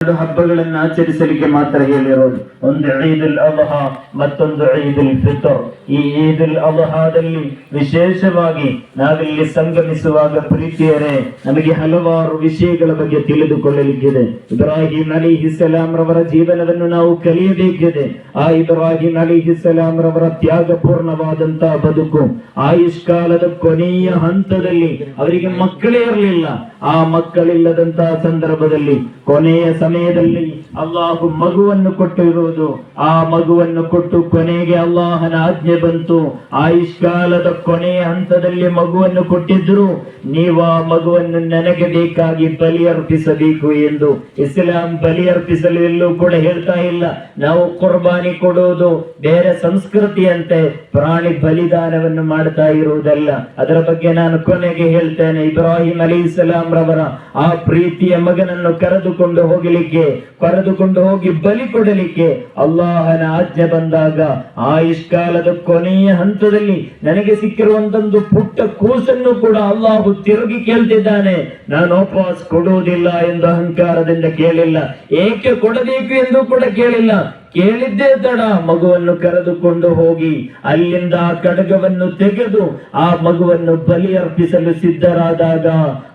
ಎರಡು ಹಬ್ಬಗಳನ್ನು ಆಚರಿಸಲಿಕ್ಕೆ ಮಾತ್ರ ಹೇಳಿರೋದು. ಒಂದು ಈದ್ ಅಲ್ಹಾ ಮತ್ತೊಂದು ಈದ್ ಫಿತರ್. ಈ ಈದ್ ಉಲ್ ಅಲ್ಹಾದಲ್ಲಿ ವಿಶೇಷವಾಗಿ ನಾವಿಲ್ಲಿ ಸಂಗಮಿಸುವಾಗ ಪ್ರೀತಿಯರೇ, ನಮಗೆ ಹಲವಾರು ವಿಷಯಗಳ ಬಗ್ಗೆ ತಿಳಿದುಕೊಳ್ಳಲಿಕ್ಕಿದೆ. ಇಬ್ರಾಹಿಂ ಅಲಿಹಿಸಲಾಂ ರವರ ಜೀವನವನ್ನು ನಾವು ಕಲಿಯಬೇಕಿದೆ. ಆ ಇಬ್ರಾಹಿಂ ಅಲಿಹಿಸಲಾಂ ರವರ ತ್ಯಾಗಪೂರ್ಣವಾದಂತಹ ಬದುಕು ಆಯುಷ್ಕಾಲದ ಕೊನೆಯ ಹಂತದಲ್ಲಿ ಅವರಿಗೆ ಮಕ್ಕಳೇ ಇರಲಿಲ್ಲ. ಆ ಮಕ್ಕಳಿಲ್ಲದಂತಹ ಸಂದರ್ಭದಲ್ಲಿ, ಕೊನೆಯ ಸಮಯದಲ್ಲಿ ಅಲ್ಲಾಹು ಮಗುವನ್ನು ಕೊಟ್ಟಿರುವುದು. ಆ ಮಗುವನ್ನು ಕೊಟ್ಟು ಕೊನೆಗೆ ಅಲ್ಲಾಹನ ಆಜ್ಞೆ ಬಂತು. ಆಯುಷ್ಕಾಲದ ಕೊನೆಯ ಹಂತದಲ್ಲಿ ಮಗುವನ್ನು ಕೊಟ್ಟಿದ್ರು ನೀವು ಆ ಮಗುವನ್ನು ನನಗೆ ಬೇಕಾಗಿ ಬಲಿ ಅರ್ಪಿಸಬೇಕು ಎಂದು. ಇಸ್ಲಾಂ ಬಲಿ ಅರ್ಪಿಸಲು ಎಲ್ಲೂ ಕೂಡ ಹೇಳ್ತಾ ಇಲ್ಲ. ನಾವು ಕುರ್ಬಾನಿ ಕೊಡುವುದು ಬೇರೆ ಸಂಸ್ಕೃತಿಯಂತೆ ಪ್ರಾಣಿ ಬಲಿದಾನವನ್ನು ಮಾಡ್ತಾ ಇರುವುದಲ್ಲ. ಅದರ ಬಗ್ಗೆ ನಾನು ಕೊನೆಗೆ ಹೇಳ್ತೇನೆ. ಇಬ್ರಾಹಿಂ ಅಲಿ ಇಸ್ಲಾಂ ರವರ ಆ ಪ್ರೀತಿಯ ಮಗನನ್ನು ಕರೆದುಕೊಂಡು ಹೋಗಲಿಕ್ಕೆ, ಕರೆದುಕೊಂಡು ಹೋಗಿ ಬಲಿ ಕೊಡಲಿಕ್ಕೆ ಅಲ್ಲಾಹನ ಆಜ್ಞೆ ಬಂದಾಗ ಆಯುಷ್ಕಾಲದ ಕೊನೆಯ ಹಂತದಲ್ಲಿ ನನಗೆ ಸಿಕ್ಕಿರುವಂತಂದು ಪುಟ್ಟ ಕೂಸನ್ನು ಕೂಡ ಅಲ್ಲಾಹು ತಿರುಗಿ ಕೇಳ್ತಿದ್ದಾನೆ. ನಾನು ಉಪವಾಸ ಕೊಡುವುದಿಲ್ಲ ಎಂದು ಅಹಂಕಾರದಿಂದ ಕೇಳಿಲ್ಲ. ಏಕೆ ಕೊಡಬೇಕು ಎಂದು ಕೂಡ ಕೇಳಿಲ್ಲ. ಕೇಳಿದ್ದೇ ತಡ, ಮಗುವನ್ನು ಕರೆದುಕೊಂಡು ಹೋಗಿ. ಅಲ್ಲಿಂದ ಕಡಗವನ್ನು ತೆಗೆದು ಆ ಮಗುವನ್ನು ಬಲಿ ಅರ್ಪಿಸಲು ಸಿದ್ಧರಾದಾಗ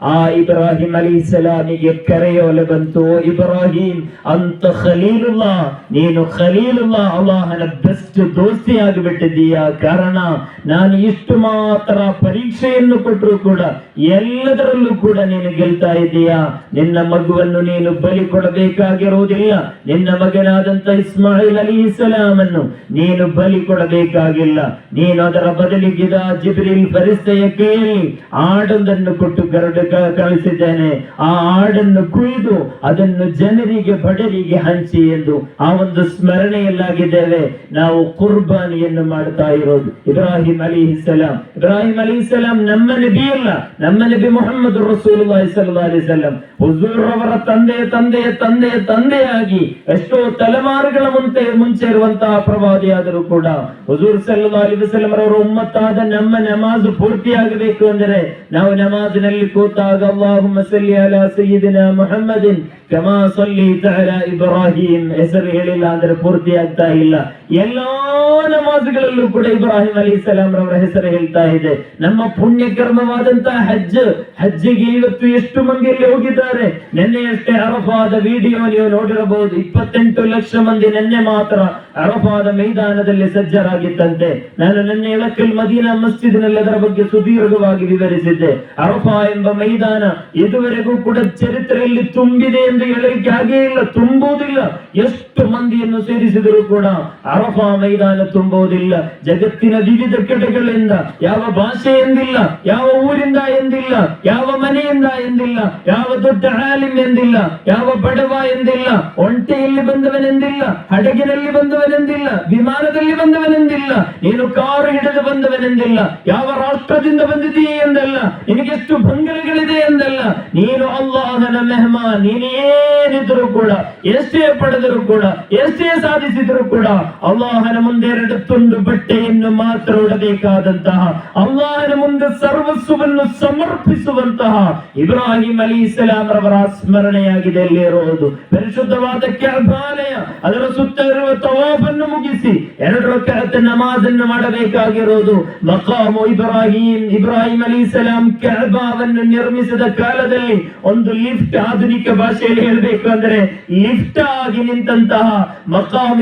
ಆ ಇಬ್ರಾಹಿಂ ಅಲಿ ಸಲಾಮಿಗೆ ಕರೆಯೋಲೆ ಬಂತು. ಇಬ್ರಾಹಿಂ, ಅಂತ ಖಲೀಲುಲ್ಲಾ, ನೀನು ಖಲೀಲುಲ್ಲಾ, ಅಲ್ಲಾಹನ ಬೆಸ್ಟ್ ದೋಸ್ತಿ ಆಗಿಬಿಟ್ಟಿದ್ದೀಯ ಕಾರಣ, ನಾನು ಇಷ್ಟು ಮಾತ್ರ ಪರೀಕ್ಷೆಯನ್ನು ಕೊಟ್ಟರು ಕೂಡ ಎಲ್ಲದರಲ್ಲೂ ಕೂಡ ನೀನು ಗೆಲ್ತಾ ಇದ್ದೀಯಾ. ನಿನ್ನ ಮಗುವನ್ನು ನೀನು ಬಲಿ ಕೊಡಬೇಕಾಗಿರುವುದಿಲ್ಲ. ನಿನ್ನ ಮಗನಾದಂತ ಇಸ್ಮಾಯಿಲ್ ಅಲಿ ಇಸ್ಲಾಮನ್ನು ನೀನು ಬಲಿ ಕೊಡಬೇಕಾಗಿಲ್ಲ. ನೀನು ಅದರ ಬದಲಿಗಿದ ಜಿಬ್ರಿಲ್ ಪರಿಸ್ಥೆಯ ಕೈಯಲ್ಲಿ ಆಡೊಂದನ್ನು ಕೊಟ್ಟು ಕರಡು ಕಳಿಸಿದ್ದೇನೆ. ಆ ಆಡನ್ನು ಕುಯ್ದು ಅದನ್ನು ಜನರಿಗೆ, ಬಡರಿಗೆ ಹಂಚಿ ಎಂದು ಆ ಒಂದು ಸ್ಮರಣೆಯಲ್ಲಾಗಿದ್ದೇವೆ. ನಾವು ಕುರ್ಬಾನಿಯನ್ನು ಮಾಡ್ತಾ ಇರೋದು. ಇಬ್ರಾಹಿಂ ಅಲಿ ಇಸ್ಲಾಂ ಇಬ್ರಾಹಿಂ ಅಲಿ ಇಸ್ಲಾಂ ನಮ್ಮ ನಬಿ ಅಲ್ಲ. ನಮ್ಮ ನಬಿ ಮೊಹಮ್ಮದ್ ರಸೂಲ್ ವಸಲ್ಲಂ ಹುಜೂರ್ ಅವರ ತಂದೆಯ ತಂದೆಯ ತಂದೆಯ ತಂದೆಯಾಗಿ ಎಷ್ಟೋ ತಲೆಮಾರುಗಳ ಮುಂಚೆ ಮುಂಚೆ ಇರುವಂತಹ ಪ್ರವಾದಿಯಾದರೂ ಕೂಡ ಹುಜೂರ್ ಸಲ್ಲಲ್ಲಾಹು ಅಲೈಹಿ ಅವರ ಉಮ್ಮತ್ತಾದ ನಮ್ಮ ನಮಾಜ್ ಪೂರ್ತಿಯಾಗಬೇಕು ಅಂದರೆ ನಾವು ನಮಾಜಿನಲ್ಲಿ ಕೂತಾಗ ಅಲ್ಲಾಹುಮ್ಮ ಸಲ್ಲಿ ಅಲಾ ಸಯ್ಯಿದಿನ ಮುಹಮ್ಮದಿನ್ ಕಮಾ ಸಲ್ಲೀತ ಅಲಾ ಇಬ್ರಾಹಿಂ. ಹೆಸರು ಹೇಳಿಲ್ಲ ಅಂದರೆ ಪೂರ್ತಿ ಆಗ್ತಾ ಇಲ್ಲ. ಎಲ್ಲಾ ನಮಾಜ್ಗಳಲ್ಲೂ ಕೂಡ ಇಬ್ರಾಹಿಂ ಅಲಿ ಸಲಾಂ ರವರ ಹೆಸರು ಹೇಳ್ತಾ ಇದೆ. ನಮ್ಮ ಪುಣ್ಯ ಕರ್ಮವಾದಂತಹ ಹಜ್ಜ್ ಹಜ್ಜಿಗೆ ಇವತ್ತು ಎಷ್ಟು ಮಂದಿ ಮಂದಿಯಲ್ಲಿ ಹೋಗಿದ್ದಾರೆ? ನಿನ್ನೆಯಷ್ಟೇ ಅರಫಾದ ವಿಡಿಯೋ ನೀವು ನೋಡಿರಬಹುದು. ಇಪ್ಪತ್ತೆಂಟು ಲಕ್ಷ ಮಂದಿ ನಿನ್ನೆ ಮಾತ್ರ ಅರಫಾದ ಮೈದಾನದಲ್ಲಿ ಸಜ್ಜರಾಗಿತ್ತಂತೆ ನಾನು ನಿನ್ನೆ ಇಳಕಲ್ ಮದೀನಾ ಮಸ್ಜಿದ್ನಲ್ಲಿ ಅದರ ಬಗ್ಗೆ ಸುದೀರ್ಘವಾಗಿ ವಿವರಿಸಿದ್ದೆ. ಅರಫಾ ಎಂಬ ಮೈದಾನ ಇದುವರೆಗೂ ಕೂಡ ಚರಿತ್ರೆಯಲ್ಲಿ ತುಂಬಿದೆ ಎಂದು ಹೇಳಲಿಕ್ಕೆ ಆಗೇ ಇಲ್ಲ, ತುಂಬುವುದಿಲ್ಲ. ಎಷ್ಟು ಮಂದಿಯನ್ನು ಸೇರಿಸಿದರೂ ಕೂಡ ಅರಫಾ ಮೈದಾನ ತುಂಬುವುದಿಲ್ಲ ಜಗತ್ತಿನ ವಿವಿಧ ಕಡೆಗಳಿಂದ ಯಾವ ಭಾಷೆ ಎಂದಿಲ್ಲ, ಯಾವ ಊರಿಂದ ಎಂದಿಲ್ಲ, ಯಾವ ಮನೆಯಿಂದ ಎಂದಿಲ್ಲ, ಯಾವ ದೊಡ್ಡ ಆಲಿಮ್ ಎಂದಿಲ್ಲ, ಯಾವ ಬಡವ ಎಂದಿಲ್ಲ, ಒಂಟೆಯಲ್ಲಿ ಬಂದವನೆಂದಿಲ್ಲ, ಹಡಗಿನಲ್ಲಿ ಬಂದವನೆಂದಿಲ್ಲ, ವಿಮಾನದಲ್ಲಿ ಬಂದವನೆಂದಿಲ್ಲ, ನೀನು ಕಾರು ಹಿಡಿದು ಬಂದವನೆಂದಿಲ್ಲ, ಯಾವ ರಾಷ್ಟ್ರದಿಂದ ಬಂದಿದೆಯೇ ಎಂದಲ್ಲ, ನಿನಗೆಷ್ಟು ಬಂಗಲೆಗಳಿದೆ ಎಂದಲ್ಲ, ನೀನು ಅಲ್ಲಾಹನ ಮೆಹಮಾನ್, ನೀನೇನಿದ್ರು ಕೂಡ, ಎಷ್ಟೇ ಪಡೆದರೂ ಕೂಡ, ಎಷ್ಟೇ ಸಾಧಿಸಿದರೂ ಕೂಡ ಅಲ್ಲಾಹನ ಮುಂದೆ ಎರಡು ತುಂಡು ಬಟ್ಟೆಯನ್ನು ಮಾತ್ರ ಉಡಬೇಕಾದಂತಹ ಅಲ್ಲಾಹನ ಮುಂದೆ ಸರ್ವಸ್ವವನ್ನು ಸಮರ್ಪಿಸುವಂತಹ ಇಬ್ರಾಹಿಂ ಅಲಿ ಇಸ್ಲಾಂ ರವರ ಸ್ಮರಣೆಯಾಗಿದೆ ಅಲ್ಲಿರುವುದು ಪರಿಶುದ್ಧವಾದ ಕ್ಯಾಬಾಲಯ ಅದರ ಸುತ್ತ ಇರುವ ತವಾಫನ್ನು ಮುಗಿಸಿ ಎರಡು ರಕಾತ್ ನಮಾಜನ್ನು ಮಾಡಬೇಕಾಗಿರುವುದು ಮಕಾಮು ಇಬ್ರಾಹಿಂ ಇಬ್ರಾಹಿಂ ಅಲಿ ಸಲಾಂ ಕ್ಯಾಬಾವನ್ನು ನಿರ್ಮಿಸಿದ ಕಾಲದಲ್ಲಿ ಒಂದು ಲಿಫ್ಟ್ ಆಧುನಿಕ ಭಾಷೆಯಲ್ಲಿ ಹೇಳಬೇಕು ಅಂದರೆ ಲಿಫ್ಟ್ ಆಗಿ ನಿಂತಹ ಮಕಾಮ್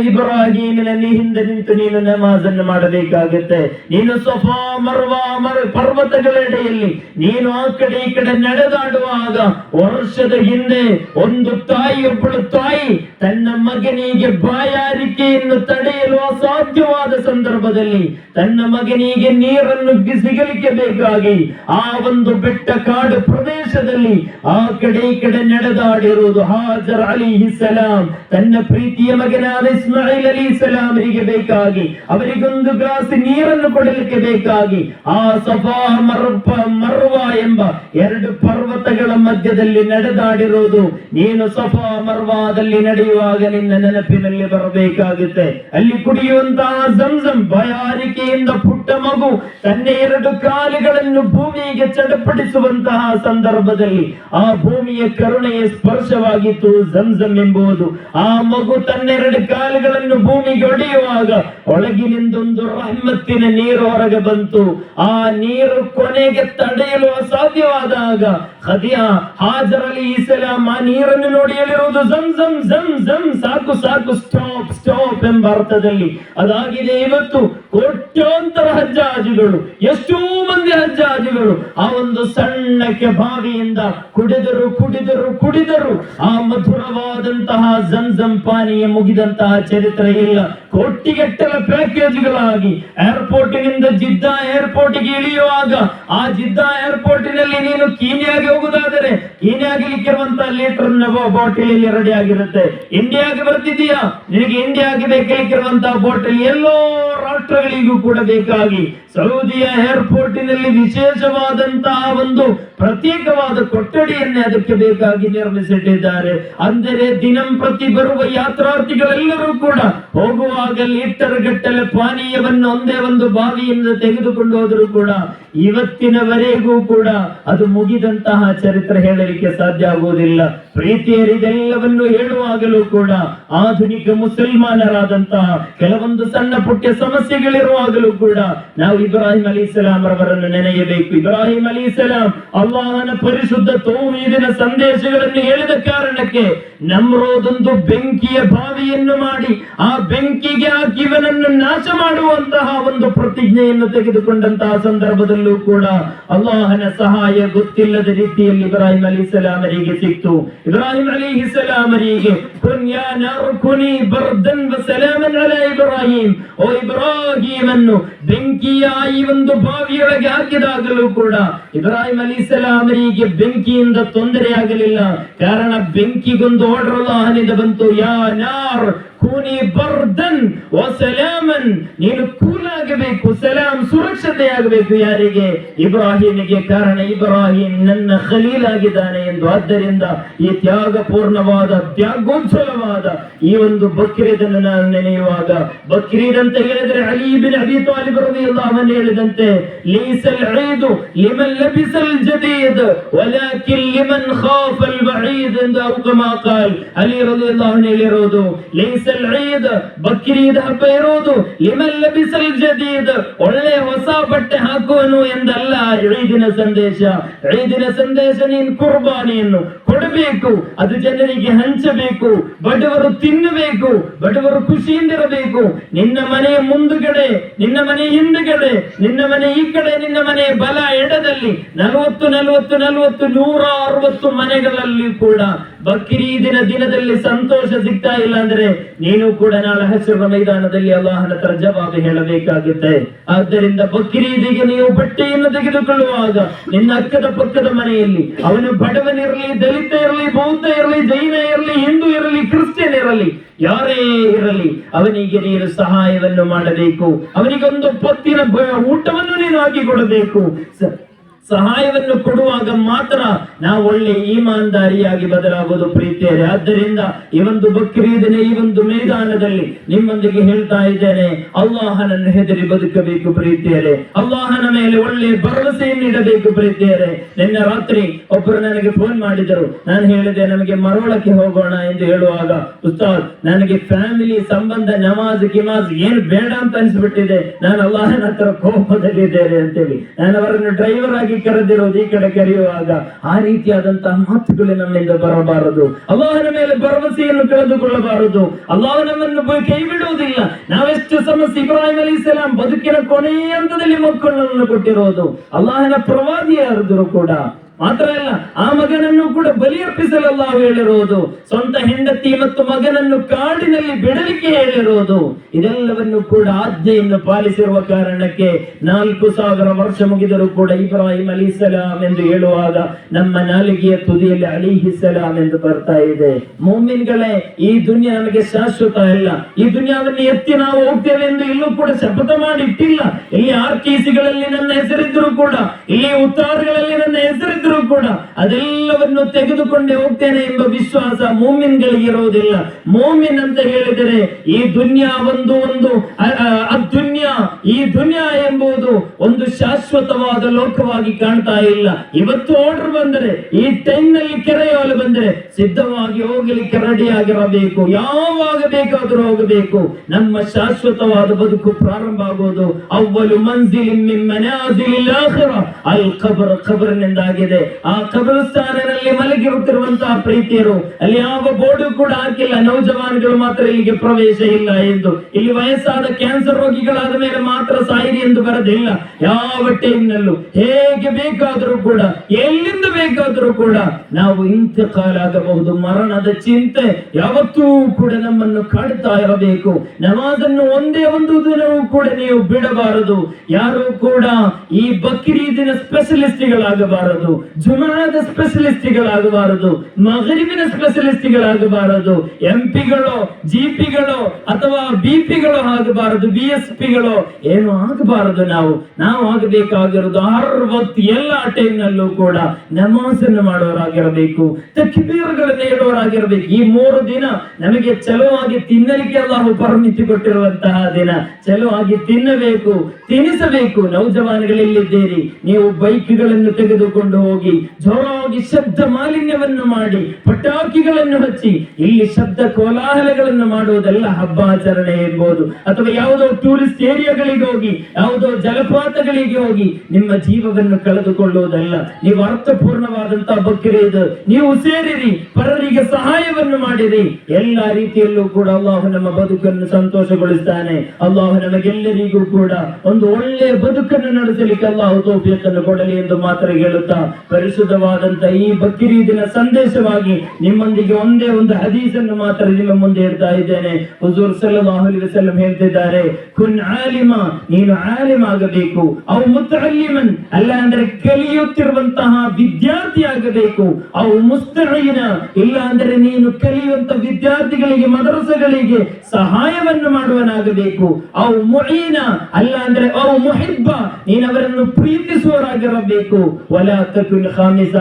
ಇಬ್ರಾಹಿಮಿನಲ್ಲಿ ಹಿಂದೆ ನಿಂತು ನೀನು ನಮಾಜನ್ನು ಮಾಡಬೇಕಾಗುತ್ತೆ. ನೀನು ಸಫಾ, ಮರ್ವಾ, ಮರ್ ಪರ್ವತಗಳೆಡೆಯಲ್ಲಿ ನೀನು ಆ ಕಡೆ ಈ ಕಡೆ ನಡೆದಾಡುವಾಗ ವರ್ಷದ ಹಿಂದೆ ಒಂದು ತಾಯಿ ತಾಯಿಯೊಬ್ಬಳು ತಾಯಿ ತನ್ನ ಮಗನಿಗೆ ಬಾಯಾರಿಕೆಯನ್ನು ತಡೆಯಲು ಅಸಾಧ್ಯವಾದ ಸಂದರ್ಭದಲ್ಲಿ ತನ್ನ ಮಗನಿಗೆ ನೀರನ್ನು ಸಿಗಲಿಕ್ಕೆ ಬೇಕಾಗಿ ಆ ಒಂದು ಬೆಟ್ಟ ಕಾಡು ಪ್ರದೇಶದಲ್ಲಿ ಆ ಕಡೆ ಈ ಕಡೆ ನಡೆದಾಡಿರುವುದು ಹಾಜರ್ ಅಲಿ ಸಲಾಂ. ತನ್ನ ಪ್ರೀತಿಯ ಮಗನಾದ ಇಸ್ಮಾಯಿಲ್ ಅಲಿ ಸಲಾಮರಿಗೆ ಬೇಕಾಗಿ, ಅವರಿಗೊಂದು ಗ್ಲಾಸ್ ನೀರನ್ನು ಕೊಡಲಿಕ್ಕೆ ಬೇಕಾಗಿ, ಆ ಸಫಾ ಮರ್ಪ, ಮರ್ವ ಎಂಬ ಎರಡು ಪರ್ವತಗಳ ಮಧ್ಯದಲ್ಲಿ ನಡೆದಾಡಿರುವುದು ನೀನು ಸಫಾ ಮರ್ವಾದಲ್ಲಿ ನಡೆಯುವಾಗ ನಿನ್ನ ನೆನಪಿನಲ್ಲಿ ಬರಬೇಕಾಗುತ್ತೆ. ಅಲ್ಲಿ ಕುಡಿಯುವಂತಹ ಜಂಜಂ ಬಯಾರಿಕೆಯಿಂದ ಪುಟ್ಟ ಮಗು ತನ್ನ ಎರಡು ಕಾಲುಗಳನ್ನು ಭೂಮಿಗೆ ಚಡಪಡಿಸುವಂತಹ ಸಂದರ್ಭದಲ್ಲಿ ಆ ಭೂಮಿಯ ಕರುಣೆಯ ಸ್ಪರ್ಶವಾಗಿತ್ತು ಜಂಜಂ ಎಂಬುದು ಆ ಮಗು ತನ್ನೆರಡು ಕಾಲುಗಳನ್ನು ಭೂಮಿಗೆ ಒಡೆಯುವಾಗ ಒಳಗಿನಿಂದೊಂದು ರಹಮತ್ತಿನ ನೀರು ಹೊರಗೆ ಬಂತು. ಆ ನೀರು ಕೊನೆಗೆ ತಡೆಯಲು ಅಸಾಧ್ಯವಾದಾಗ ಹದಿಯ ಹಾಜರಲ್ಲಿ ಈ ಸಲ ಆ ನೀರನ್ನು ನೋಡಿ ಹೇಳಿರುವುದು ಝಮ್ ಝಮ್ ಝಮ್ ಸಾಕು ಸಾಕು ಸ್ಟಾಪ್ ಸ್ಟಾಪ್ ಎಂಬ ಅರ್ಥದಲ್ಲಿ. ಅದಾಗಿದೆ ಇವತ್ತು ಕೋಟ್ಯಾಂತರ ಹಜ್ಜಾಜಿಗಳು, ಎಷ್ಟೋ ಮಂದಿ ಹಜ್ಜಾಜಿಗಳು ಆ ಒಂದು ಸಣ್ಣಕ್ಕೆ ಬಾವಿಯಿಂದ ಕುಡಿದರು ಕುಡಿದರು ಕುಡಿದರು. ಆ ಮಧುರವಾದಂತಹ ಝಂ ಝಂ ಪಾನೀಯ ಮುಗಿದಂತಹ ಚರಿತ್ರೆ ಇಲ್ಲ. ಕೋಟಿಗಟ್ಟಲ ಪ್ಯಾಕೇಜ್ಗಳಾಗಿ ಏರ್ಪೋರ್ಟಿನಿಂದ ಜಿದ್ದಾ ಏರ್ಪೋರ್ಟ್ಗೆ ಇಳಿಯುವಾಗ ಆ ಜಿದ್ದಾ ಏರ್ಪೋರ್ಟಿನಲ್ಲಿ ನೀನು ಕೀನ್ಯಾಗೆ ಹೋಗುದಾದರೆ ಕೀನಿಯಾಗಿ ಲಿಕ್ಕಿರುವಂತಹ ಲೀಟರ್ ಬಾಟಲ್ ಇಲ್ಲಿ ರೆಡಿ ಆಗಿರುತ್ತೆ ಇಂಡಿಯಾಗೆ ಬರ್ತಿದೀಯಾ ನಿನಗೆ ಇಂಡಿಯಾಗೆ ಬೇಕಾಗಿರುವಂತಹ ಬಾಟಲ್ ಎಲ್ಲೋ ರಾಷ್ಟ್ರಗಳಿಗೂ ಕೂಡ ಬೇಕಾಗಿ. ಸೌದಿಯ ಏರ್ಪೋರ್ಟಿನಲ್ಲಿ ವಿಶೇಷವಾದಂತಹ ಒಂದು ಪ್ರತ್ಯೇಕವಾದ ಕೊಠಡಿಯನ್ನೇ ಅದಕ್ಕೆ ಬೇಕಾಗಿ ನಿರ್ಮಿಸಿಟ್ಟಿದ್ದಾರೆ. ಅಂದರೆ ದಿನಂಪ್ರತಿ ಬರುವ ಯಾತ್ರಾರ್ಥಿಗಳೆಲ್ಲರೂ ಕೂಡ ಹೋಗುವಾಗ ಲೀಟರ್ ಗಟ್ಟಲೆ ಪಾನೀಯವನ್ನು ಒಂದೇ ಒಂದು ಬಾವಿಯಿಂದ ತೆಗೆದುಕೊಂಡು ಹೋದರೂ ಕೂಡ ಇವತ್ತಿನವರೆಗೂ ಕೂಡ ಅದು ಮುಗಿದಂತಹ ಚರಿತ್ರೆ ಹೇಳಲಿಕ್ಕೆ ಸಾಧ್ಯ ಆಗುವುದಿಲ್ಲ. ಪ್ರೀತಿಯರಿದೆಲ್ಲವನ್ನು ಹೇಳುವಾಗಲೂ ಕೂಡ ಆಧುನಿಕ ಮುಸಲ್ಮಾನರಾದಂತಹ ಕೆಲವೊಂದು ಸಣ್ಣ ಪುಟ್ಟ ಸಮಸ್ಯೆಗಳಿರುವಾಗಲೂ ಕೂಡ ನಾವು ಇಬ್ರಾಹಿಂ ಅಲಿ ಇಸ್ಲಾಂ ರವರನ್ನು ನೆನೆಯಬೇಕು. ಇಬ್ರಾಹಿಂ ಅಲಿ ಇಸ್ಲಾಂ ಅಲ್ಲಾಹನ ಪರಿಶುದ್ಧ ತೋಮೀದಿನ ಸಂದೇಶಗಳನ್ನು ಹೇಳಿದ ಕಾರಣಕ್ಕೆ ನಮ್ರೋದೊಂದು ಬೆಂಕಿಯ ಬಾವಿಯನ್ನು ಮಾಡಿ ಆ ಬೆಂಕಿಗೆ ಆ ಜೀವನನ್ನು ನಾಶ ಮಾಡುವಂತಹ ಒಂದು ಪ್ರತಿಜ್ಞೆಯನ್ನು ತೆಗೆದುಕೊಂಡಂತಹ ಸಂದರ್ಭದಲ್ಲೂ ಕೂಡ ಅಲ್ಲಾಹನ ಸಹಾಯ ಗೊತ್ತಿಲ್ಲದ ರೀತಿಯಲ್ಲಿ ಇಬ್ರಾಹಿಂ ಅಲಿ ಸಲಾಮರಿಗೆ ಸಿಕ್ತು. ಇಬ್ರಾಹಿಂ ಅಲಿ ಸಲಾಮರಿಗೆ ಕುನ್ ಯಾ ನಾರು ಕುನಿ ಬರ್ದನ್ ವ ಸಲಾಮನ್ ಅಲಾ ಇಬ್ರಾಹಿಂ ಓ ಇಬ್ರಾಹಿಂ ಅನ್ನು ಬೆಂಕಿಯ ಈ ಒಂದು ಬಾವಿಯೊಳಗೆ ಹಾಕಿದಾಗಲೂ ಕೂಡ ಇಬ್ರಾಹಿಂ ಅಲಿ ಸಲಾಮರಿಗೆ ಬೆಂಕಿಯಿಂದ ತೊಂದರೆ ಆಗಲಿಲ್ಲ ಕಾರಣ ಬೆಂಕಿಗೊಂದು ಆರ್ಡರ್ ಅಲ್ಲಾಹನಿಂದ ಬಂತು ಯಾ ನಾರ್ ಕೂನಿ ಬರ್ದನ್ ವ ಸಲಾಮನ್ ನೀನು ಕೂಲ್ ಆಗಬೇಕು ಸಲಾಂ ಸುರಕ್ಷತೆ ಆಗಬೇಕು ಯಾರಿಗೆ ಇಬ್ರಾಹಿಮಿಗೆ ಕಾರಣ ಇಬ್ರಾಹಿಂ ನನ್ನ ಖಲೀಲ್ ಆಗಿದ್ದಾನೆ ಎಂದು ಆದ್ದರಿಂದ ಈ ತ್ಯಾಗಪೂರ್ಣವಾದ ತ್ಯಾಗೋಜ್ವಲವಾದ ಈ ಒಂದು ಬಕ್ರೀದನ್ನು ನಾನು ನೆನೆಯುವಾಗ. ಬಕ್ರೀದ್ ಅಂತ ಹೇಳಿದ್ರೆ ಅಲಿ ಬಿನ್ ಅಬಿ ತಾಲಿಬ್ ರಲಿಯಲ್ಲಾಹು ಅನ್ಹು ಹೇಳಿದಂತೆ, ಲೀಸಲ್ ಈದು ಲಿಮನ್ ಲಬಿಸಲ್ ಜದೀದ್, ವಲಾಕಿನ್ ಲಿಮನ್ ಖಾಫಲ್ ಬഈದ್ ಎಂದು ಅವು ಕಮಾ ಕಾಲ್ ಅಲಿ ರಲಿಯಲ್ಲಾಹು ಅನ್ಹು ಹೇಳಿರೋದು. ಲೀಸಲ್ ಈದ್ ಬಕ್ರೀದ್ ಹಬ್ಬ ಇರುವುದು ಲಿಮನ್ ಬಿಸಲ್ ಜದೀದ್, ಒಳ್ಳೆ ಹೊಸ ಬಟ್ಟೆ ಹಾಕುವನು ಎಂದಲ್ಲ ಈದಿನ ಸಂದೇಶ. ಈದಿನ ಸಂದೇಶ ನೀನು ಕುರ್ಬಾನಿಯನ್ನು ಕೊಡಬೇಕು, ಅದು ಜನರಿಗೆ ಹಂಚಬೇಕು, ಬಡವರು ತಿನ್ನಬೇಕು, ಬಡವರು ಖುಷಿಯಿಂದಿರಬೇಕು. ನಿನ್ನ ಮನೆಯ ಮುಂದುಗಡೆ, ನಿನ್ನ ಮನೆ ಹಿಂದುಗಡೆ, ನಿನ್ನ ಮನೆ ಈ ಕಡೆ, ನಿನ್ನ ಮನೆ ಬಲ ಎಡದಲ್ಲಿ ನಲವತ್ತು ನಲವತ್ತು ನಲವತ್ತು, ನೂರ ಅರವತ್ತು ಮನೆಗಳಲ್ಲಿ ಕೂಡ ಬಕ್ರೀದಿನ ದಿನದಲ್ಲಿ ಸಂತೋಷ ಸಿಗ್ತಾ ಇಲ್ಲ ಅಂದ್ರೆ ನೀನು ಕೂಡ ನಾಳೆ ಹಸಿರು ಮೈದಾನದಲ್ಲಿ ಅಲ್ಲಾಹನ ಹತ್ರ ಜವಾಬು ಹೇಳಬೇಕಾಗುತ್ತೆ. ಆದ್ದರಿಂದ ಬಕ್ರೀದಿಗೆ ನೀವು ಬಟ್ಟೆಯನ್ನು ತೆಗೆದುಕೊಳ್ಳುವಾಗ ನಿನ್ನ ಅಕ್ಕದ ಪಕ್ಕದ ಮನೆಯಲ್ಲಿ ಅವನು ಬಡವನಿರಲಿ, ದಲಿತ ಇರಲಿ, ಬೌದ್ಧ ಇರಲಿ, ಜೈನ ಇರಲಿ, ಹಿಂದೂ ಇರಲಿ, ಕ್ರಿಶ್ಚಿಯನ್ ಇರಲಿ, ಯಾರೇ ಇರಲಿ, ಅವನಿಗೆ ನೀನು ಸಹಾಯವನ್ನು ಮಾಡಬೇಕು. ಅವನಿಗೊಂದು ಪತ್ತಿನ ಊಟವನ್ನು ನೀನು ಹಾಕಿ ಕೊಡಬೇಕು ಸ- ಸಹಾಯವನ್ನು ಕೊಡುವಾಗ ಮಾತ್ರ ನಾವು ಒಳ್ಳೆ ಈಮಾನ್ದಾರಿಯಾಗಿ ಬದಲಾಗುವುದು ಪ್ರೀತಿಯರೆ. ಆದ್ದರಿಂದ ಈ ಒಂದು ಬಕ್ರೀದನೆ, ಈ ಒಂದು ಮೈದಾನದಲ್ಲಿ ನಿಮ್ಮೊಂದಿಗೆ ಹೇಳ್ತಾ ಇದ್ದೇನೆ, ಅಲ್ಲಾಹನನ್ನು ಹೆದರಿ ಬದುಕಬೇಕು ಪ್ರೀತಿಯರೆ. ಅಲ್ಲಾಹನ ಮೇಲೆ ಒಳ್ಳೆ ಭರವಸೆಯನ್ನು ಇಡಬೇಕು ಪ್ರೀತಿಯರೆ. ನಿನ್ನೆ ರಾತ್ರಿ ಒಬ್ಬರು ನನಗೆ ಫೋನ್ ಮಾಡಿದರು. ನಾನು ಹೇಳಿದೆ, ನಮಗೆ ಮರೋಳಕ್ಕೆ ಹೋಗೋಣ ಎಂದು ಹೇಳುವಾಗ, ಉಸ್ತಾದ್, ನನಗೆ ಫ್ಯಾಮಿಲಿ ಸಂಬಂಧ, ನಮಾಜ್ ಕಿಮಾಜ್ ಏನು ಬೇಡ ಅಂತ ಅನಿಸ್ಬಿಟ್ಟಿದೆ. ನಾನು ಅಲ್ಲಾಹನ ಹತ್ರ ಕೋಪದಲ್ಲಿದ್ದೇನೆ ಅಂತೇಳಿ. ನಾನು ಅವರನ್ನು ಡ್ರೈವರ್ ಆಗಿ ಕರೆದಿರೋದು ಈ ಕಡೆ ಕರೆಯುವಾಗ ಆ ರೀತಿಯಾದಂತಹ ಮಾತುಗಳು ನಮ್ಮಿಂದ ಬರಬಾರದು. ಅಲ್ಲಾಹನ ಮೇಲೆ ಭರವಸೆಯನ್ನು ಕಳೆದುಕೊಳ್ಳಬಾರದು. ಅಲ್ಲಾಹ ನಮ್ಮನ್ನು ಕೈ ಬಿಡುವುದಿಲ್ಲ ನಾವೆಷ್ಟು ಸಮಸ್ಯೆ ಇಬ್ರಾಹಿಂ ಅಲಿ ಸಲಾಂ ಬದುಕಿನ ಕೊನೆಯ ಹಂತದಲ್ಲಿ ಮಕ್ಕಳನ್ನು ಕೊಟ್ಟಿರೋದು. ಅಲ್ಲಾಹನ ಪ್ರವಾದಿಯಾದರೂ ಕೂಡ ಮಾತ್ರ ಅಲ್ಲ, ಆ ಮಗನನ್ನು ಕೂಡ ಬಲಿಯರ್ಪಿಸಲಲ್ಲ ಹೇಳಿರುವುದು ಸ್ವಂತ ಹೆಂಡತಿ ಮತ್ತು ಮಗನನ್ನು ಕಾಡಿನಲ್ಲಿ ಬಿಡಲಿಕ್ಕೆ ಹೇಳಿರುವುದು ಇದೆಲ್ಲವನ್ನು ಕೂಡ ಆಜ್ಞೆಯನ್ನು ಪಾಲಿಸಿರುವ ಕಾರಣಕ್ಕೆ ನಾಲ್ಕು ಸಾವಿರ ವರ್ಷ ಮುಗಿದರೂ ಕೂಡ ಇಬ್ರಾಹಿಂ ಅಲಿ ಸಲಾಂ ಎಂದು ಹೇಳುವಾಗ ನಮ್ಮ ನಾಲಿಗೆಯ ತುದಿಯಲ್ಲಿ ಅಲಿ ಎಂದು ಬರ್ತಾ ಇದೆ. ಮೋಮಿನ್ಗಳೇ, ಈ ದುನಿಯಾ ನಮಗೆ ಶಾಶ್ವತ ಇಲ್ಲ ಈ ದುನಿಯಾವನ್ನು ಎತ್ತಿ ನಾವು ಹೋಗ್ತೇವೆ ಎಂದು ಇಲ್ಲೂ ಕೂಡ ಶಪಥ ಮಾಡಿಟ್ಟಿಲ್ಲ. ಇಲ್ಲಿ ಆರ್ ಕೆ ಸಿಗಳಲ್ಲಿ ನನ್ನ ಹೆಸರಿದ್ರು ಕೂಡ, ಇಲ್ಲಿ ಉತ್ತಾರಗಳಲ್ಲಿ ನನ್ನ ಹೆಸರಿದ್ರು ಹೋದ್ರೂ ಕೂಡ ಅದೆಲ್ಲವನ್ನು ತೆಗೆದುಕೊಂಡೇ ಹೋಗ್ತೇನೆ ಎಂಬ ವಿಶ್ವಾಸ ಮೋಮಿನ್ಗಳಿಗೆ ಇರೋದಿಲ್ಲ ಮೋಮಿನ್ ಅಂತ ಹೇಳಿದರೆ ಈ ದುನ್ಯಾ ಒಂದು ಒಂದು ಅದುನ್ಯ ಈ ದುನ್ಯಾ ಎಂಬುದು ಒಂದು ಶಾಶ್ವತವಾದ ಲೋಕವಾಗಿ ಕಾಣ್ತಾ ಇಲ್ಲ. ಇವತ್ತು ಆರ್ಡರ್ ಬಂದರೆ, ಈ ಟೈಮ್ನಲ್ಲಿ ಕೆರೆಯಲು ಬಂದರೆ ಸಿದ್ಧವಾಗಿ ಹೋಗಲಿಕ್ಕೆ ರೆಡಿ ಆಗಿರಬೇಕು. ಯಾವಾಗ ಬೇಕಾದರೂ ಹೋಗಬೇಕು. ನಮ್ಮ ಶಾಶ್ವತವಾದ ಬದುಕು ಪ್ರಾರಂಭ ಆಗುವುದು ಅವ್ವಲು ಮಂಜಿಲ್ ಅಲ್ ಖಬರ್ ಖಬರ್ನಿಂದಾಗಿದೆ. ಆ ಖಬರಸ್ಥಾನದಲ್ಲಿ ಮಲಗಿರುತ್ತಿರುವಂತಹ ಪ್ರೀತಿಯರು, ಅಲ್ಲಿ ಯಾವ ಬೋರ್ಡು ಕೂಡ ಹಾಕಿಲ್ಲ. ನೌಜವಾನ್ಗಳು ಮಾತ್ರ ಇಲ್ಲಿಗೆ ಪ್ರವೇಶ ಇಲ್ಲ ಎಂದು. ಇಲ್ಲಿ ವಯಸ್ಸಾದ ಕ್ಯಾನ್ಸರ್ ರೋಗಿಗಳಾದ ಮೇಲೆ ಮಾತ್ರ ಸಾಯಿರಿ ಎಂದು ಬರದಿಲ್ಲ ಯಾವ ಟೈಮ್ನಲ್ಲೂ. ಹೇಗೆ ಬೇಕಾದರೂ ಕೂಡ, ಎಲ್ಲಿಂದ ಬೇಕಾದರೂ ಕೂಡ ನಾವು ಇಂತಕಾಲ ಆಗಬಹುದು. ಮರಣದ ಚಿಂತೆ ಯಾವತ್ತೂ ಕೂಡ ನಮ್ಮನ್ನು ಕಾಡ್ತಾ ಇರಬೇಕು. ನಮಾಜನ್ನು ಒಂದೇ ಒಂದು ದಿನವೂ ಕೂಡ ನೀವು ಬಿಡಬಾರದು. ಯಾರು ಕೂಡ ಈ ಬಕ್ರೀದಿನ ಸ್ಪೆಷಲಿಸ್ಟ್ಗಳಾಗಬಾರದು ಜುಮಾದ ಸ್ಪೆಷಲಿಸ್ಟ್ಗಳಾಗಬಾರದು ಮಗರಿಬಿನ ಸ್ಪೆಷಲಿಸ್ಟ್ಗಳಾಗಬಾರದು ಎಂ ಪಿಗಳು ಜಿ ಪಿಗಳು ಅಥವಾ ಬಿ ಪಿಗಳು ಆಗಬಾರದು ಬಿ ಎಸ್ ಪಿಗಳು ಏನು ಆಗಬಾರದು ನಾವು. ನಾವು ಆಗಬೇಕಾಗಿರೋದು ಅರವತ್ತು ಎಲ್ಲ ಟೈಮ್ನಲ್ಲೂ ಕೂಡ ನಮಾಜನ್ನು ಮಾಡೋರಾಗಿರಬೇಕು, ತಕ್ಬೀರ್ಗಳನ್ನು ಹೇಳೋರಾಗಿರ್ಬೇಕು ಈ ಮೂರು ದಿನ ನಮಗೆ ಚಲುವಾಗಿ ತಿನ್ನಲಿಕ್ಕೆ ಅಲ್ಲಾಹು ಪರಮಿತಿ ಕೊಟ್ಟಿರುವಂತಹ ದಿನ. ಚಲುವಾಗಿ ತಿನ್ನಬೇಕು, ತಿನಿಸಬೇಕು. ನೌಜವಾನ್ಗಳಲ್ಲಿದ್ದೀರಿ, ನೀವು ಬೈಕ್ಗಳನ್ನು ತೆಗೆದುಕೊಂಡು ಹೋಗಿ ಜೋರಾಗಿ ಶಬ್ದ ಮಾಲಿನ್ಯವನ್ನು ಮಾಡಿ, ಪಟಾಕಿಗಳನ್ನು ಹಚ್ಚಿ, ಇಲ್ಲಿ ಶಬ್ದ ಕೋಲಾಹಲಗಳನ್ನು ಮಾಡುವುದೆಲ್ಲ ಹಬ್ಬಾಚರಣೆ ಎಂಬುದು. ಅಥವಾ ಯಾವುದೋ ಟೂರಿಸ್ಟ್ ಏರಿಯಾಗಳಿಗೆ ಹೋಗಿ, ಯಾವುದೋ ಜಲಪಾತಗಳಿಗೆ ಹೋಗಿ, ನಿಮ್ಮ ಜೀವವನ್ನು ಕಳೆದುಕೊಳ್ಳುವುದಲ್ಲ. ನೀವು ಅರ್ಥಪೂರ್ಣವಾದಂತಹ ಬಕ್ರೀದ್, ನೀವು ಸೇರಿರಿ, ಪರರಿಗೆ ಸಹಾಯವನ್ನು ಮಾಡಿರಿ. ಎಲ್ಲ ರೀತಿಯಲ್ಲೂ ಕೂಡ ಅಲ್ಲಾಹು ನಮ್ಮ ಬದುಕನ್ನು ಸಂತೋಷಗೊಳಿಸ್ತಾನೆ. ಅಲ್ಲಾಹು ನಮಗೆಲ್ಲರಿಗೂ ಕೂಡ ಒಂದು ಒಳ್ಳೆಯ ಬದುಕನ್ನು ನಡೆಸಲಿಕ್ಕೆ ಅಲ್ಲಾಹು ಸೌಭ್ಯತನ್ನು ಕೊಡಲಿ ಎಂದು ಮಾತ್ರ ಹೇಳುತ್ತಾ ಪರಿಶುದ್ಧವಾದಂತ ಈ ಬಕ್ರೀದಿನ ಸಂದೇಶವಾಗಿ ನಿಮ್ಮೊಂದಿಗೆ ಒಂದೇ ಒಂದು ಹದೀಸನ್ನು ಮಾತ್ರ ನಿಮ್ಮ ಮುಂದೆ ಇಡ್ತಾ ಇದ್ದೇನೆ. ಹುಜೂರ್ ಸಲಂ ಅಲೈಹಿ ವಸಲ್ಲಂ ಹೇಳ್ತಿದ್ದಾರೆ, ಕುನ್ ಆಲಿಮ, ನೀನು ಆಲಿಮ ಆಗಬೇಕು. ಅವು ಮುತ್ತಅಲ್ಲಿಮನ್ ಅಲ್ಲ ಅಂದ್ರೆ ಕಲಿಯುತ್ತಿರುವಂತಹ ವಿದ್ಯಾರ್ಥಿ ಆಗಬೇಕು. ಅವು ಮುಸ್ತዒನ ಇಲ್ಲ ಅಂದ್ರೆ ನೀನು ಕಲಿಯುವಂತ ವಿದ್ಯಾರ್ಥಿಗಳಿಗೆ, ಮದರಸಗಳಿಗೆ ಸಹಾಯವನ್ನು ಮಾಡುವನಾಗಬೇಕು. ಅವು ಮುഈನ, ಅಲ್ಲ ಅಂದ್ರೆ ಅವು ಮುಹಿಬ್ಬ, ನೀನು ಅವರನ್ನು ಪ್ರೀತಿಸುವರಾಗಿರಬೇಕು ತಕುನ್ ಖಾಮಿಸ,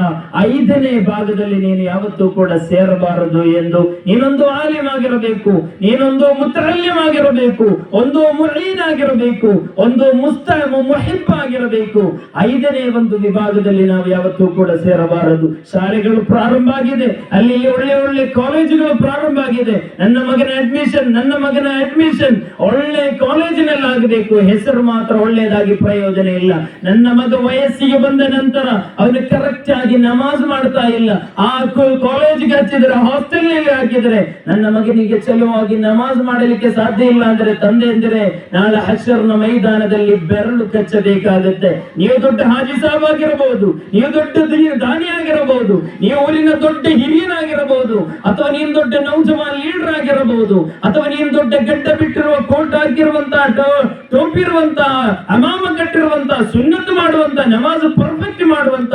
ಐದನೇ ಭಾಗದಲ್ಲಿ ನೀನು ಯಾವತ್ತೂ ಕೂಡ ಸೇರಬಾರದು ಎಂದು ನೀನೊಂದು ಆಲಿಮ್ ಆಗಿರಬೇಕು ನೀನೊಂದು ಮುತ್ತಅಲ್ಲಿಮ್ ಆಗಿರಬೇಕು ಒಂದು ಮುರೀನ್ ಆಗಿರಬೇಕು ಒಂದು ಮುಸ್ತ ಮೊಹಿಬ್ ಆಗಿರಬೇಕು ಐದನೇ ಒಂದು ವಿಭಾಗದಲ್ಲಿ ನಾವು ಯಾವತ್ತೂ ಕೂಡ ಸೇರಬಾರದು. ಶಾಲೆಗಳು ಪ್ರಾರಂಭ ಆಗಿದೆ, ಅಲ್ಲಿ ಒಳ್ಳೆ ಒಳ್ಳೆ ಕಾಲೇಜುಗಳು ಪ್ರಾರಂಭ ಆಗಿದೆ. ನನ್ನ ಮಗನ ಅಡ್ಮಿಷನ್ ನನ್ನ ಮಗನ ಅಡ್ಮಿಷನ್ ಒಳ್ಳೆ ಕಾಲೇಜಿನಲ್ಲಿ ಆಗಬೇಕು. ಹೆಸರು ಮಾತ್ರ ಒಳ್ಳೆಯದಾಗಿ ಪ್ರಯೋಜನ ಇಲ್ಲ. ನನ್ನ ಮಗ ವಯಸ್ಸಿಗೆ ಬಂದ ನಂತರ ಅವನು ಕರೆಕ್ಟ್ ಆಗಿ ನಮಾಜ್ ಮಾಡ್ತಾ ಇಲ್ಲ. ಆ ಕಾಲೇಜಿಗೆ ಹಚ್ಚಿದ್ರೆ ಹಾಸ್ಟೆಲ್ ಹಾಕಿದ್ರೆ, ನನ್ನ ಮಗನಿಗೆ ಚಲುವಾಗಿ ನಮಾಜ್ ಮಾಡಲಿಕ್ಕೆ ಸಾಧ್ಯ ಇಲ್ಲ ಅಂದ್ರೆ ತಂದೆ ಎಂದರೆ, ನಾಳೆ ಹಶರ್ನ ಮೈದಾನದಲ್ಲಿ ಬೆರಳು ಕಚ್ಚಬೇಕಾಗುತ್ತೆ. ನೀವು ದೊಡ್ಡ ಹಾಜಿ ಸಾಬ್ ಆಗಿರಬಹುದು, ನೀವು ದೊಡ್ಡ ದಾನಿ ಆಗಿರಬಹುದು, ನೀವು ಊರಿನ ದೊಡ್ಡ ಹಿರಿಯನಾಗಿರಬಹುದು ಅಥವಾ ನೀನು ದೊಡ್ಡ ನೌಜವಾನ್ ಲೀಡರ್ ಆಗಿರಬಹುದು, ಅಥವಾ ನೀನು ದೊಡ್ಡ ಗಡ್ಡ ಬಿಟ್ಟಿರುವ ಕೋಟ್ ಹಾಕಿರುವಂತಹ ಟೋಪಿರುವಂತಹ ಅಮಾಮ ಕಟ್ಟಿರುವಂತಹ ಸುನ್ನತ್ ಮಾಡುವಂತ, ನಮಾಜ್ ಪರ್ಫೆಕ್ಟ್ ಮಾಡುವಂತ